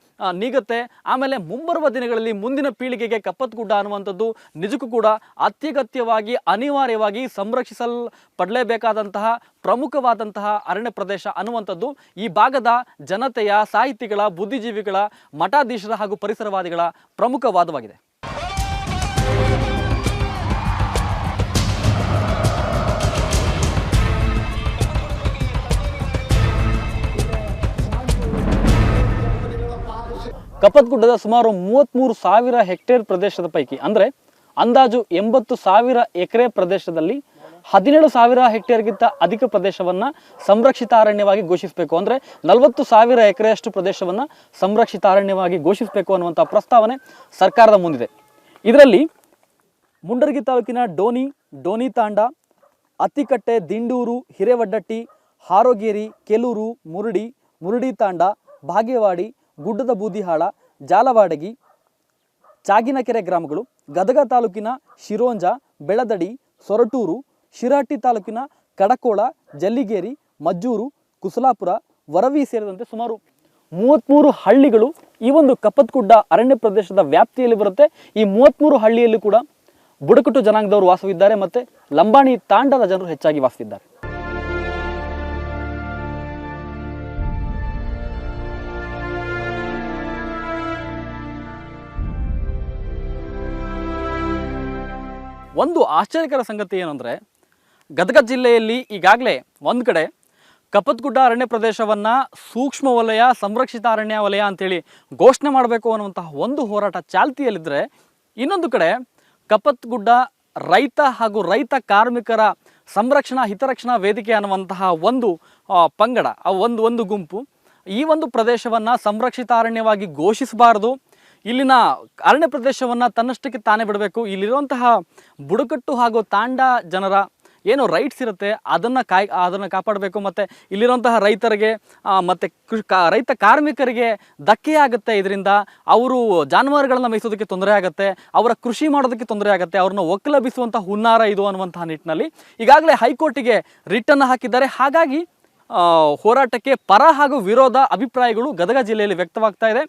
ನೀಗುತ್ತೆ. ಆಮೇಲೆ ಮುಂಬರುವ ದಿನಗಳಲ್ಲಿ ಮುಂದಿನ ಪೀಳಿಗೆಗೆ ಕಪ್ಪತ್ಗುಡ್ಡ ಅನ್ನುವಂಥದ್ದು ನಿಜಕ್ಕೂ ಕೂಡ ಅತ್ಯಗತ್ಯವಾಗಿ, ಅನಿವಾರ್ಯವಾಗಿ ಸಂರಕ್ಷಿಸಲ್ಪಡಲೇಬೇಕಾದಂತಹ ಪ್ರಮುಖವಾದಂತಹ ಅರಣ್ಯ ಪ್ರದೇಶ ಅನ್ನುವಂಥದ್ದು ಈ ಭಾಗದ ಜನತೆಯ ಸಾಹಿತಿಗಳ, ಬುದ್ಧಿಜೀವಿಗಳ, ಮಠಾಧೀಶರ ಹಾಗೂ ಪರಿಸರವಾದಿಗಳ ಪ್ರಮುಖ ವಾದವಾಗಿದೆ ಕಪ್ಪತ್ಗುಡ್ಡದ ಸುಮಾರು ಮೂವತ್ತ್ಮೂರು ಸಾವಿರ ಹೆಕ್ಟೇರ್ ಪ್ರದೇಶದ ಪೈಕಿ, ಅಂದರೆ ಅಂದಾಜು ಎಂಬತ್ತು ಸಾವಿರ ಎಕರೆ ಪ್ರದೇಶದಲ್ಲಿ ಹದಿನೇಳು ಸಾವಿರ ಹೆಕ್ಟೇರ್ಗಿಂತ ಅಧಿಕ ಪ್ರದೇಶವನ್ನು ಸಂರಕ್ಷಿತ ಅರಣ್ಯವಾಗಿ ಘೋಷಿಸಬೇಕು. ಅಂದರೆ ನಲವತ್ತು ಸಾವಿರ ಎಕರೆಯಷ್ಟು ಪ್ರದೇಶವನ್ನು ಸಂರಕ್ಷಿತ ಅರಣ್ಯವಾಗಿ ಘೋಷಿಸಬೇಕು ಅನ್ನುವಂಥ ಪ್ರಸ್ತಾವನೆ ಸರ್ಕಾರದ ಮುಂದಿದೆ. ಇದರಲ್ಲಿ ಮುಂಡರಗಿ ತಾಲೂಕಿನ ಡೋನಿ ಡೋನಿ ತಾಂಡ, ಅತ್ತಿಕಟ್ಟೆ, ದಿಂಡೂರು, ಹಿರೇವಡ್ಡಟ್ಟಿ, ಹಾರೋಗೇರಿ, ಕೆಲೂರು, ಮುರುಡಿ ಮುರುಡಿ ತಾಂಡ ಭಾಗ್ಯವಾಡಿ ಗುಡ್ಡದ ಬೂದಿಹಾಳ, ಜಾಲವಾಡಗಿ, ಚಾಗಿನಕೆರೆ ಗ್ರಾಮಗಳು, ಗದಗ ತಾಲೂಕಿನ ಶಿರೋಂಜ, ಬೆಳದಡಿ, ಸೊರಟೂರು ಶಿರಹಟ್ಟಿ ತಾಲೂಕಿನ ಕಡಕೋಳ, ಜಲ್ಲಿಗೇರಿ, ಮಜ್ಜೂರು, ಕುಸಲಾಪುರ, ವರವಿ ಸೇರಿದಂತೆ ಸುಮಾರು ಮೂವತ್ತ್ಮೂರು ಹಳ್ಳಿಗಳು ಈ ಒಂದು ಕಪ್ಪತ್ಗುಡ್ಡ ಅರಣ್ಯ ಪ್ರದೇಶದ ವ್ಯಾಪ್ತಿಯಲ್ಲಿ ಬರುತ್ತೆ. ಈ ಮೂವತ್ತ್ಮೂರು ಹಳ್ಳಿಯಲ್ಲಿ ಕೂಡ ಬುಡಕಟ್ಟು ಜನಾಂಗದವರು ವಾಸವಿದ್ದಾರೆ ಮತ್ತು ಲಂಬಾಣಿ ತಾಂಡದ ಜನರು ಹೆಚ್ಚಾಗಿ ವಾಸವಿದ್ದಾರೆ. ಒಂದು ಆಶ್ಚರ್ಯಕರ ಸಂಗತಿ ಏನಂದರೆ ಗದಗ ಜಿಲ್ಲೆಯಲ್ಲಿ ಈಗಾಗಲೇ ಒಂದು ಕಡೆ ಕಪ್ಪತ್ಗುಡ್ಡ ಅರಣ್ಯ ಪ್ರದೇಶವನ್ನು ಸೂಕ್ಷ್ಮ ವಲಯ ಸಂರಕ್ಷಿತ ಅರಣ್ಯ ವಲಯ ಅಂತೇಳಿ ಘೋಷಣೆ ಮಾಡಬೇಕು ಅನ್ನುವಂತಹ ಒಂದು ಹೋರಾಟ ಚಾಲ್ತಿಯಲ್ಲಿದ್ದರೆ ಇನ್ನೊಂದು ಕಡೆ ಕಪ್ಪತ್ಗುಡ್ಡ ರೈತ ಹಾಗೂ ರೈತ ಕಾರ್ಮಿಕರ ಸಂರಕ್ಷಣಾ, ಹಿತರಕ್ಷಣಾ ವೇದಿಕೆ ಅನ್ನುವಂತಹ ಒಂದು ಪಂಗಡ, ಆ ಒಂದು ಒಂದು ಗುಂಪು ಈ ಒಂದು ಪ್ರದೇಶವನ್ನು ಸಂರಕ್ಷಿತ ಅರಣ್ಯವಾಗಿ ಘೋಷಿಸಬಾರದು. ಇಲ್ಲಿನ ಅರಣ್ಯ ಪ್ರದೇಶವನ್ನು ತನ್ನಷ್ಟಕ್ಕೆ ತಾನೇ ಬಿಡಬೇಕು. ಇಲ್ಲಿರುವಂತಹ ಬುಡಕಟ್ಟು ಹಾಗೂ ತಾಂಡ ಜನರ ಏನು ರೈಟ್ಸ್ ಇರುತ್ತೆ, ಅದನ್ನು ಕಾಯ್, ಅದನ್ನು ಕಾಪಾಡಬೇಕು ಮತ್ತು ಇಲ್ಲಿರುವಂತಹ ರೈತರಿಗೆ ಮತ್ತು ಕೃಷಿ ರೈತ ಕಾರ್ಮಿಕರಿಗೆ ಧಕ್ಕೆ ಆಗುತ್ತೆ ಇದರಿಂದ. ಅವರು ಜಾನುವಾರುಗಳನ್ನು ಮೇಯಿಸೋದಕ್ಕೆ ತೊಂದರೆ ಆಗುತ್ತೆ, ಅವರ ಕೃಷಿ ಮಾಡೋದಕ್ಕೆ ತೊಂದರೆ ಆಗುತ್ತೆ, ಅವ್ರನ್ನ ಒಕ್ಕಲಬಿಸುವಂಥ ಹುನ್ನಾರ ಇದು ಅನ್ನುವಂತಹ ನಿಟ್ಟಿನಲ್ಲಿ ಈಗಾಗಲೇ ಹೈಕೋರ್ಟಿಗೆ ರಿಟನ್ನು ಹಾಕಿದ್ದಾರೆ. ಹಾಗಾಗಿ ಹೋರಾಟಕ್ಕೆ ಪರ ಹಾಗೂ ವಿರೋಧ ಅಭಿಪ್ರಾಯಗಳು ಗದಗ ಜಿಲ್ಲೆಯಲ್ಲಿ ವ್ಯಕ್ತವಾಗ್ತಾ ಇದೆ.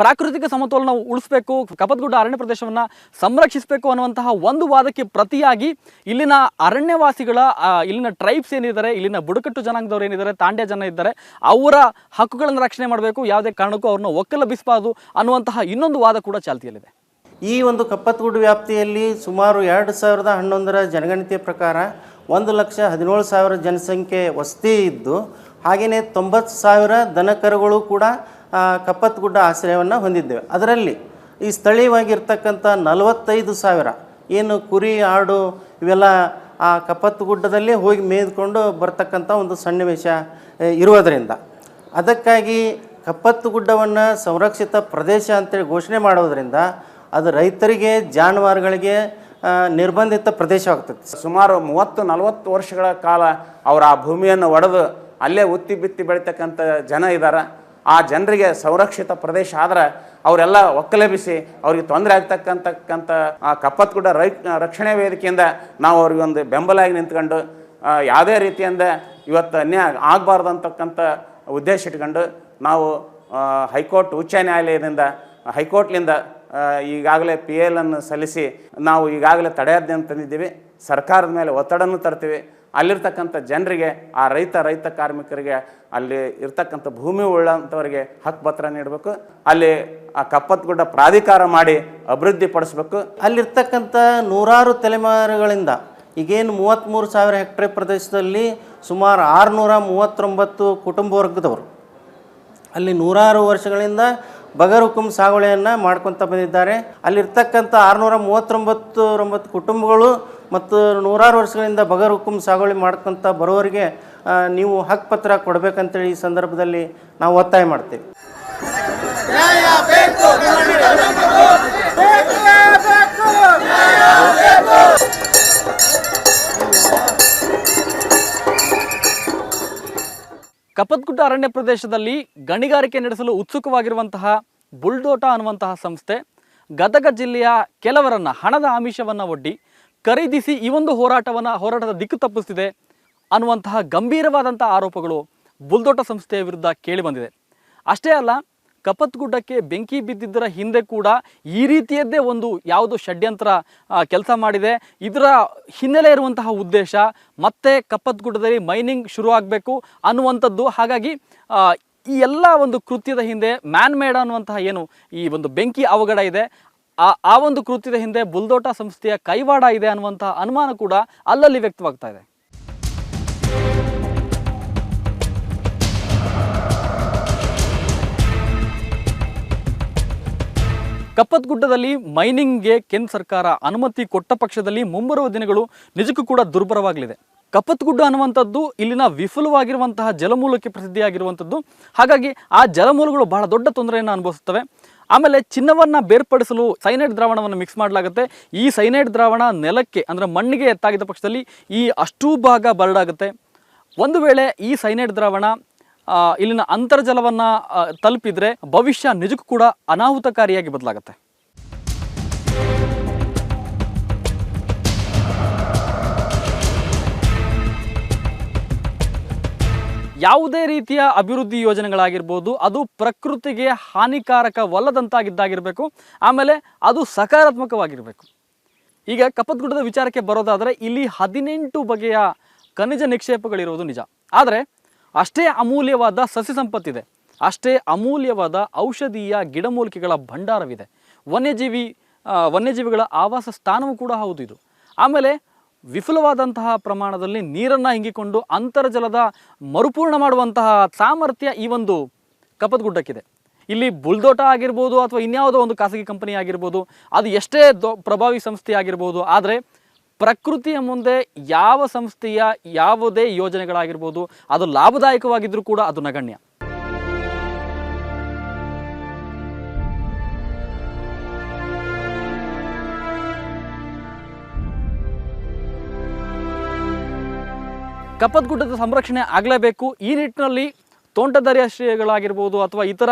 ಪ್ರಾಕೃತಿಕ ಸಮತೋಲನ ಉಳಿಸ್ಬೇಕು, ಕಪತ್ಗುಡ್ಡ ಅರಣ್ಯ ಪ್ರದೇಶವನ್ನು ಸಂರಕ್ಷಿಸಬೇಕು ಅನ್ನುವಂತಹ ಒಂದು ವಾದಕ್ಕೆ ಪ್ರತಿಯಾಗಿ ಇಲ್ಲಿನ ಅರಣ್ಯವಾಸಿಗಳ ಇಲ್ಲಿನ ಟ್ರೈಬ್ಸ್ ಏನಿದ್ದಾರೆ, ಇಲ್ಲಿನ ಬುಡಕಟ್ಟು ಜನಾಂಗದವ್ರು ಏನಿದ್ದಾರೆ, ತಾಂಡ್ಯ ಜನ ಇದ್ದಾರೆ, ಅವರ ಹಕ್ಕುಗಳನ್ನು ರಕ್ಷಣೆ ಮಾಡಬೇಕು, ಯಾವುದೇ ಕಾರಣಕ್ಕೂ ಅವ್ರನ್ನ ಒಕ್ಕಲಬಿಸಬಾರ್ದು ಅನ್ನುವಂತಹ ಇನ್ನೊಂದು ವಾದ ಕೂಡ ಚಾಲ್ತಿಯಲ್ಲಿದೆ. ಈ ಒಂದು ಕಪ್ಪತ್ಗುಡ್ಡು ವ್ಯಾಪ್ತಿಯಲ್ಲಿ ಸುಮಾರು ಎರಡು ಸಾವಿರದ ಹನ್ನೊಂದರ ಜನಗಣತಿಯ ಪ್ರಕಾರ ಒಂದು ಲಕ್ಷ ಹದಿನೇಳು ಸಾವಿರ ಜನಸಂಖ್ಯೆ ವಸತಿ ಇದ್ದು, ಹಾಗೆಯೇ ತೊಂಬತ್ತು ಸಾವಿರ ದನಕರುಗಳು ಕೂಡ ಕಪ್ಪತ್ಗುಡ್ಡ ಆಶ್ರಯವನ್ನು ಹೊಂದಿದ್ದೇವೆ. ಅದರಲ್ಲಿ ಈ ಸ್ಥಳೀಯವಾಗಿರ್ತಕ್ಕಂಥ ನಲವತ್ತೈದು ಸಾವಿರ ಏನು ಕುರಿ, ಆಡು ಇವೆಲ್ಲ ಆ ಕಪ್ಪತ್ತುಗುಡ್ಡದಲ್ಲೇ ಹೋಗಿ ಮೇಯ್ದುಕೊಂಡು ಬರ್ತಕ್ಕಂಥ ಒಂದು ಸನ್ನಿವೇಶ ಇರುವುದರಿಂದ. ಅದಕ್ಕಾಗಿ ಕಪ್ಪತ್ತು ಗುಡ್ಡವನ್ನು ಸಂರಕ್ಷಿತ ಪ್ರದೇಶ ಅಂತೇಳಿ ಘೋಷಣೆ ಮಾಡೋದರಿಂದ ಅದು ರೈತರಿಗೆ, ಜಾನುವಾರುಗಳಿಗೆ ನಿರ್ಬಂಧಿತ ಪ್ರದೇಶವಾಗ್ತದೆ. ಸುಮಾರು ಮೂವತ್ತು, ನಲವತ್ತು ವರ್ಷಗಳ ಕಾಲ ಅವರು ಆ ಭೂಮಿಯನ್ನು ಒಡೆದು ಅಲ್ಲೇ ಉತ್ತಿ ಬಿತ್ತಿ ಬೆಳಿತಕ್ಕಂಥ ಜನ ಇದ್ದಾರೆ ಆ ಜನರಿಗೆ ಸಂರಕ್ಷಿತ ಪ್ರದೇಶ ಆದ್ರೆ ಅವರೆಲ್ಲ ಒಕ್ಕಲೆಬಿಸಿ ಅವ್ರಿಗೆ ತೊಂದರೆ ಆಗ್ತಕ್ಕಂತಕ್ಕಂಥ ಆ ಕಪ್ಪತ್ಗುಡ್ಡ ರೈ, ರಕ್ಷಣೆ ವೇದಿಕೆಯಿಂದ ನಾವು ಅವ್ರಿಗೆ ಒಂದು ಬೆಂಬಲಾಗಿ ನಿಂತ್ಕೊಂಡು ಯಾವುದೇ ರೀತಿಯಿಂದ ಇವತ್ತು ಅನ್ಯ ಆಗಬಾರ್ದು ಅಂತಕ್ಕಂಥ ಉದ್ದೇಶ ಇಟ್ಕೊಂಡು ನಾವು ಹೈಕೋರ್ಟ್ ಉಚ್ಚ ನ್ಯಾಯಾಲಯದಿಂದ ಹೈಕೋರ್ಟ್ಲಿಂದ ಈಗಾಗಲೇ ಪಿ ಎಲ್ ಅನ್ನು ಸಲ್ಲಿಸಿ ನಾವು ಈಗಾಗಲೇ ತಡೆಯಾಜ್ಞೆ ತಂದಿದ್ದೀವಿ. ಸರ್ಕಾರದ ಮೇಲೆ ಒತ್ತಡನೂ ತರ್ತೀವಿ. ಅಲ್ಲಿರ್ತಕ್ಕಂಥ ಜನರಿಗೆ, ಆ ರೈತ ರೈತ ಕಾರ್ಮಿಕರಿಗೆ, ಅಲ್ಲಿ ಇರ್ತಕ್ಕಂಥ ಭೂಮಿ ಉಳ್ಳಂಥವರಿಗೆ ಹಕ್ಕು ಪತ್ರ ನೀಡಬೇಕು. ಅಲ್ಲಿ ಆ ಕಪ್ಪತ್ಗುಡ್ಡ ಪ್ರಾಧಿಕಾರ ಮಾಡಿ ಅಭಿವೃದ್ಧಿ ಪಡಿಸ್ಬೇಕು. ಅಲ್ಲಿರ್ತಕ್ಕಂಥ ನೂರಾರು ತಲೆಮಾರುಗಳಿಂದ, ಈಗೇನು ಮೂವತ್ತ್ಮೂರು ಸಾವಿರ ಹೆಕ್ಟೇರ್ ಪ್ರದೇಶದಲ್ಲಿ ಸುಮಾರು ಆರುನೂರ ಮೂವತ್ತೊಂಬತ್ತು ಕುಟುಂಬ ವರ್ಗದವರು. ಅಲ್ಲಿ ನೂರಾರು ವರ್ಷಗಳಿಂದ ಬಗರ್ ಹುಕುಂ ಸಾಗುವಳಿಯನ್ನು ಮಾಡ್ಕೊತ ಬಂದಿದ್ದಾರೆ. ಅಲ್ಲಿರ್ತಕ್ಕಂಥ ಆರುನೂರ ಮೂವತ್ತೊಂಬತ್ತು ಒಂಬತ್ತು ಕುಟುಂಬಗಳು ಮತ್ತು ನೂರಾರು ವರ್ಷಗಳಿಂದ ಬಗರ್ ಹುಕುಂ ಸಾಗುವಳಿ ಮಾಡ್ಕೊಂತ ಬರೋರಿಗೆ ನೀವು ಹಕ್ಕು ಪತ್ರ ಕೊಡಬೇಕಂತೇಳಿ ಈ ಸಂದರ್ಭದಲ್ಲಿ ನಾವು ಒತ್ತಾಯ ಮಾಡ್ತೇವೆ. ಕಪ್ಪತ್ಗುಡ್ಡ ಅರಣ್ಯ ಪ್ರದೇಶದಲ್ಲಿ ಗಣಿಗಾರಿಕೆ ನಡೆಸಲು ಉತ್ಸುಕವಾಗಿರುವಂತಹ ಬುಲ್ಡೋಟಾ ಅನ್ನುವಂತಹ ಸಂಸ್ಥೆ ಗದಗ ಜಿಲ್ಲೆಯ ಕೆಲವರನ್ನ ಹಣದ ಆಮಿಷವನ್ನು ಒಡ್ಡಿ ಖರೀದಿಸಿ ಈ ಒಂದು ಹೋರಾಟವನ್ನು ಹೋರಾಟದ ದಿಕ್ಕು ತಪ್ಪಿಸ್ತಿದೆ ಅನ್ನುವಂತಹ ಗಂಭೀರವಾದಂಥ ಆರೋಪಗಳು ಬುಲ್ದೋಟ ಸಂಸ್ಥೆಯ ವಿರುದ್ಧ ಕೇಳಿಬಂದಿದೆ ಅಷ್ಟೇ ಅಲ್ಲ ಕಪತ್ಗುಡ್ಡಕ್ಕೆ ಬೆಂಕಿ ಬಿದ್ದಿದ್ದರ ಹಿಂದೆ ಕೂಡ ಈ ರೀತಿಯದ್ದೇ ಒಂದು ಯಾವುದು ಷಡ್ಯಂತ್ರ ಕೆಲಸ ಮಾಡಿದೆ. ಇದರ ಹಿನ್ನೆಲೆ ಇರುವಂತಹ ಉದ್ದೇಶ ಮತ್ತೆ ಕಪ್ಪತ್ಗುಡ್ಡದಲ್ಲಿ ಮೈನಿಂಗ್ ಶುರು ಆಗಬೇಕು ಅನ್ನುವಂಥದ್ದು. ಹಾಗಾಗಿ ಈ ಎಲ್ಲ ಒಂದು ಕೃತ್ಯದ ಹಿಂದೆ ಮ್ಯಾನ್ ಮೇಡ್ ಅನ್ನುವಂತಹ ಏನು ಈ ಒಂದು ಬೆಂಕಿ ಅವಘಡ ಇದೆ ಆ ಆ ಒಂದು ಕೃತ್ಯದ ಹಿಂದೆ ಬುಲ್ದೋಟ ಸಂಸ್ಥೆಯ ಕೈವಾಡ ಇದೆ ಅನ್ನುವಂತಹ ಅನುಮಾನ ಕೂಡ ಅಲ್ಲಲ್ಲಿ ವ್ಯಕ್ತವಾಗ್ತಾ ಇದೆ. ಕಪ್ಪತ್ಗುಡ್ಡದಲ್ಲಿ ಮೈನಿಂಗ್ಗೆ ಕೇಂದ್ರ ಸರ್ಕಾರ ಅನುಮತಿ ಕೊಟ್ಟ ಪಕ್ಷದಲ್ಲಿ ಮುಂಬರುವ ದಿನಗಳು ನಿಜಕ್ಕೂ ಕೂಡ ದುರ್ಬರವಾಗಲಿದೆ ಕಪ್ಪತ್ಗುಡ್ಡ ಅನ್ನುವಂಥದ್ದು ಇಲ್ಲಿನ ವಿಫುಲವಾಗಿರುವಂತಹ ಜಲಮೂಲಕ್ಕೆ ಪ್ರಸಿದ್ಧಿಯಾಗಿರುವಂಥದ್ದು. ಹಾಗಾಗಿ ಆ ಜಲಮೂಲಗಳು ಬಹಳ ದೊಡ್ಡ ತೊಂದರೆಯನ್ನು ಅನುಭವಿಸುತ್ತವೆ. ಆಮೇಲೆ ಚಿನ್ನವನ್ನು ಬೇರ್ಪಡಿಸಲು ಸೈನೈಡ್ ದ್ರಾವಣವನ್ನು ಮಿಕ್ಸ್ ಮಾಡಲಾಗುತ್ತೆ. ಈ ಸೈನೈಡ್ ದ್ರಾವಣ ನೆಲಕ್ಕೆ, ಅಂದರೆ ಮಣ್ಣಿಗೆ ಎತ್ತಾಗಿದ್ದ ಪಕ್ಷದಲ್ಲಿ ಈ ಅಷ್ಟೂ ಭಾಗ ಬರಡಾಗುತ್ತೆ. ಒಂದು ವೇಳೆ ಈ ಸೈನೈಡ್ ದ್ರಾವಣ ಇಲ್ಲಿನ ಅಂತರ್ಜಲವನ್ನು ತಲುಪಿದರೆ ಭವಿಷ್ಯ ನಿಜಕ್ಕೂ ಕೂಡ ಅನಾಹುತಕಾರಿಯಾಗಿ ಬದಲಾಗುತ್ತೆ. ಯಾವುದೇ ರೀತಿಯ ಅಭಿವೃದ್ಧಿ ಯೋಜನೆಗಳಾಗಿರ್ಬೋದು, ಅದು ಪ್ರಕೃತಿಗೆ ಹಾನಿಕಾರಕವಲ್ಲದಂತಾಗಿದ್ದಾಗಿರಬೇಕು, ಆಮೇಲೆ ಅದು ಸಕಾರಾತ್ಮಕವಾಗಿರಬೇಕು. ಈಗ ಕಪ್ಪತ್ಗುಡ್ಡದ ವಿಚಾರಕ್ಕೆ ಬರೋದಾದರೆ, ಇಲ್ಲಿ ಹದಿನೆಂಟು ಬಗೆಯ ಖನಿಜ ನಿಕ್ಷೇಪಗಳಿರುವುದು ನಿಜ. ಆದರೆ, ಅಷ್ಟೇ ಅಮೂಲ್ಯವಾದ ಸಸ್ಯ ಸಂಪತ್ತಿದೆ, ಅಷ್ಟೇ ಅಮೂಲ್ಯವಾದ ಔಷಧೀಯ ಗಿಡಮೂಲಿಕೆಗಳ ಭಂಡಾರವಿದೆ. ವನ್ಯಜೀವಿ ವನ್ಯಜೀವಿಗಳ ಆವಾಸ ಸ್ಥಾನವೂ ಕೂಡ ಹೌದು ಇದು. ಆಮೇಲೆ ವಿಫುಲವಾದಂತಹ ಪ್ರಮಾಣದಲ್ಲಿ ನೀರನ್ನು ಹಿಂಗಿಕೊಂಡು ಅಂತರ್ಜಲದ ಮರುಪೂರ್ಣ ಮಾಡುವಂತಹ ಸಾಮರ್ಥ್ಯ ಈ ಒಂದು ಕಪ್ಪತ್ಗುಡ್ಡಕ್ಕಿದೆ ಇಲ್ಲಿ ಬುಲ್ದೋಟ ಆಗಿರ್ಬೋದು ಅಥವಾ ಇನ್ಯಾವುದೋ ಒಂದು ಖಾಸಗಿ ಕಂಪನಿ ಆಗಿರ್ಬೋದು, ಅದು ಎಷ್ಟೇ ದೊ, ಪ್ರಭಾವಿ ಸಂಸ್ಥೆ ಆಗಿರ್ಬೋದು, ಆದರೆ ಪ್ರಕೃತಿಯ ಮುಂದೆ ಯಾವ ಸಂಸ್ಥೆಯ ಯಾವುದೇ ಯೋಜನೆಗಳಾಗಿರ್ಬೋದು, ಅದು ಲಾಭದಾಯಕವಾಗಿದ್ದರೂ ಕೂಡ ಅದು ನಗಣ್ಯ. ಕಪ್ಪತ್ಗುಡ್ಡದ ಸಂರಕ್ಷಣೆ ಆಗಲೇಬೇಕು. ಈ ನಿಟ್ಟಿನಲ್ಲಿ ತೋಂಟದಾರ್ಯಾಶ್ರಯಗಳಾಗಿರ್ಬೋದು ಅಥವಾ ಇತರ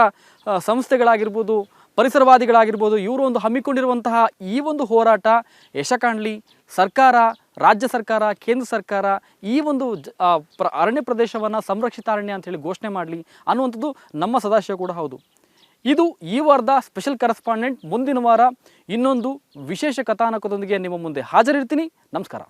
ಸಂಸ್ಥೆಗಳಾಗಿರ್ಬೋದು, ಪರಿಸರವಾದಿಗಳಾಗಿರ್ಬೋದು, ಇವರು ಒಂದು ಹಮ್ಮಿಕೊಂಡಿರುವಂತಹ ಈ ಒಂದು ಹೋರಾಟ ಯಶ ಕಾಣಲಿ ಸರ್ಕಾರ, ರಾಜ್ಯ ಸರ್ಕಾರ, ಕೇಂದ್ರ ಸರ್ಕಾರ ಈ ಒಂದು ಅರಣ್ಯ ಪ್ರದೇಶವನ್ನು ಸಂರಕ್ಷಿತ ಅರಣ್ಯ ಅಂತ ಹೇಳಿ ಘೋಷಣೆ ಮಾಡಲಿ ಅನ್ನುವಂಥದ್ದು ನಮ್ಮ ಸದಾಶಯ ಕೂಡ ಹೌದು. ಇದು ಈ ವಾರದ ಸ್ಪೆಷಲ್ ಕರೆಸ್ಪಾಂಡೆಂಟ್ ಮುಂದಿನ ವಾರ ಇನ್ನೊಂದು ವಿಶೇಷ ಕಥಾನಕದೊಂದಿಗೆ ನಿಮ್ಮ ಮುಂದೆ ಹಾಜರಿರ್ತೀನಿ. ನಮಸ್ಕಾರ.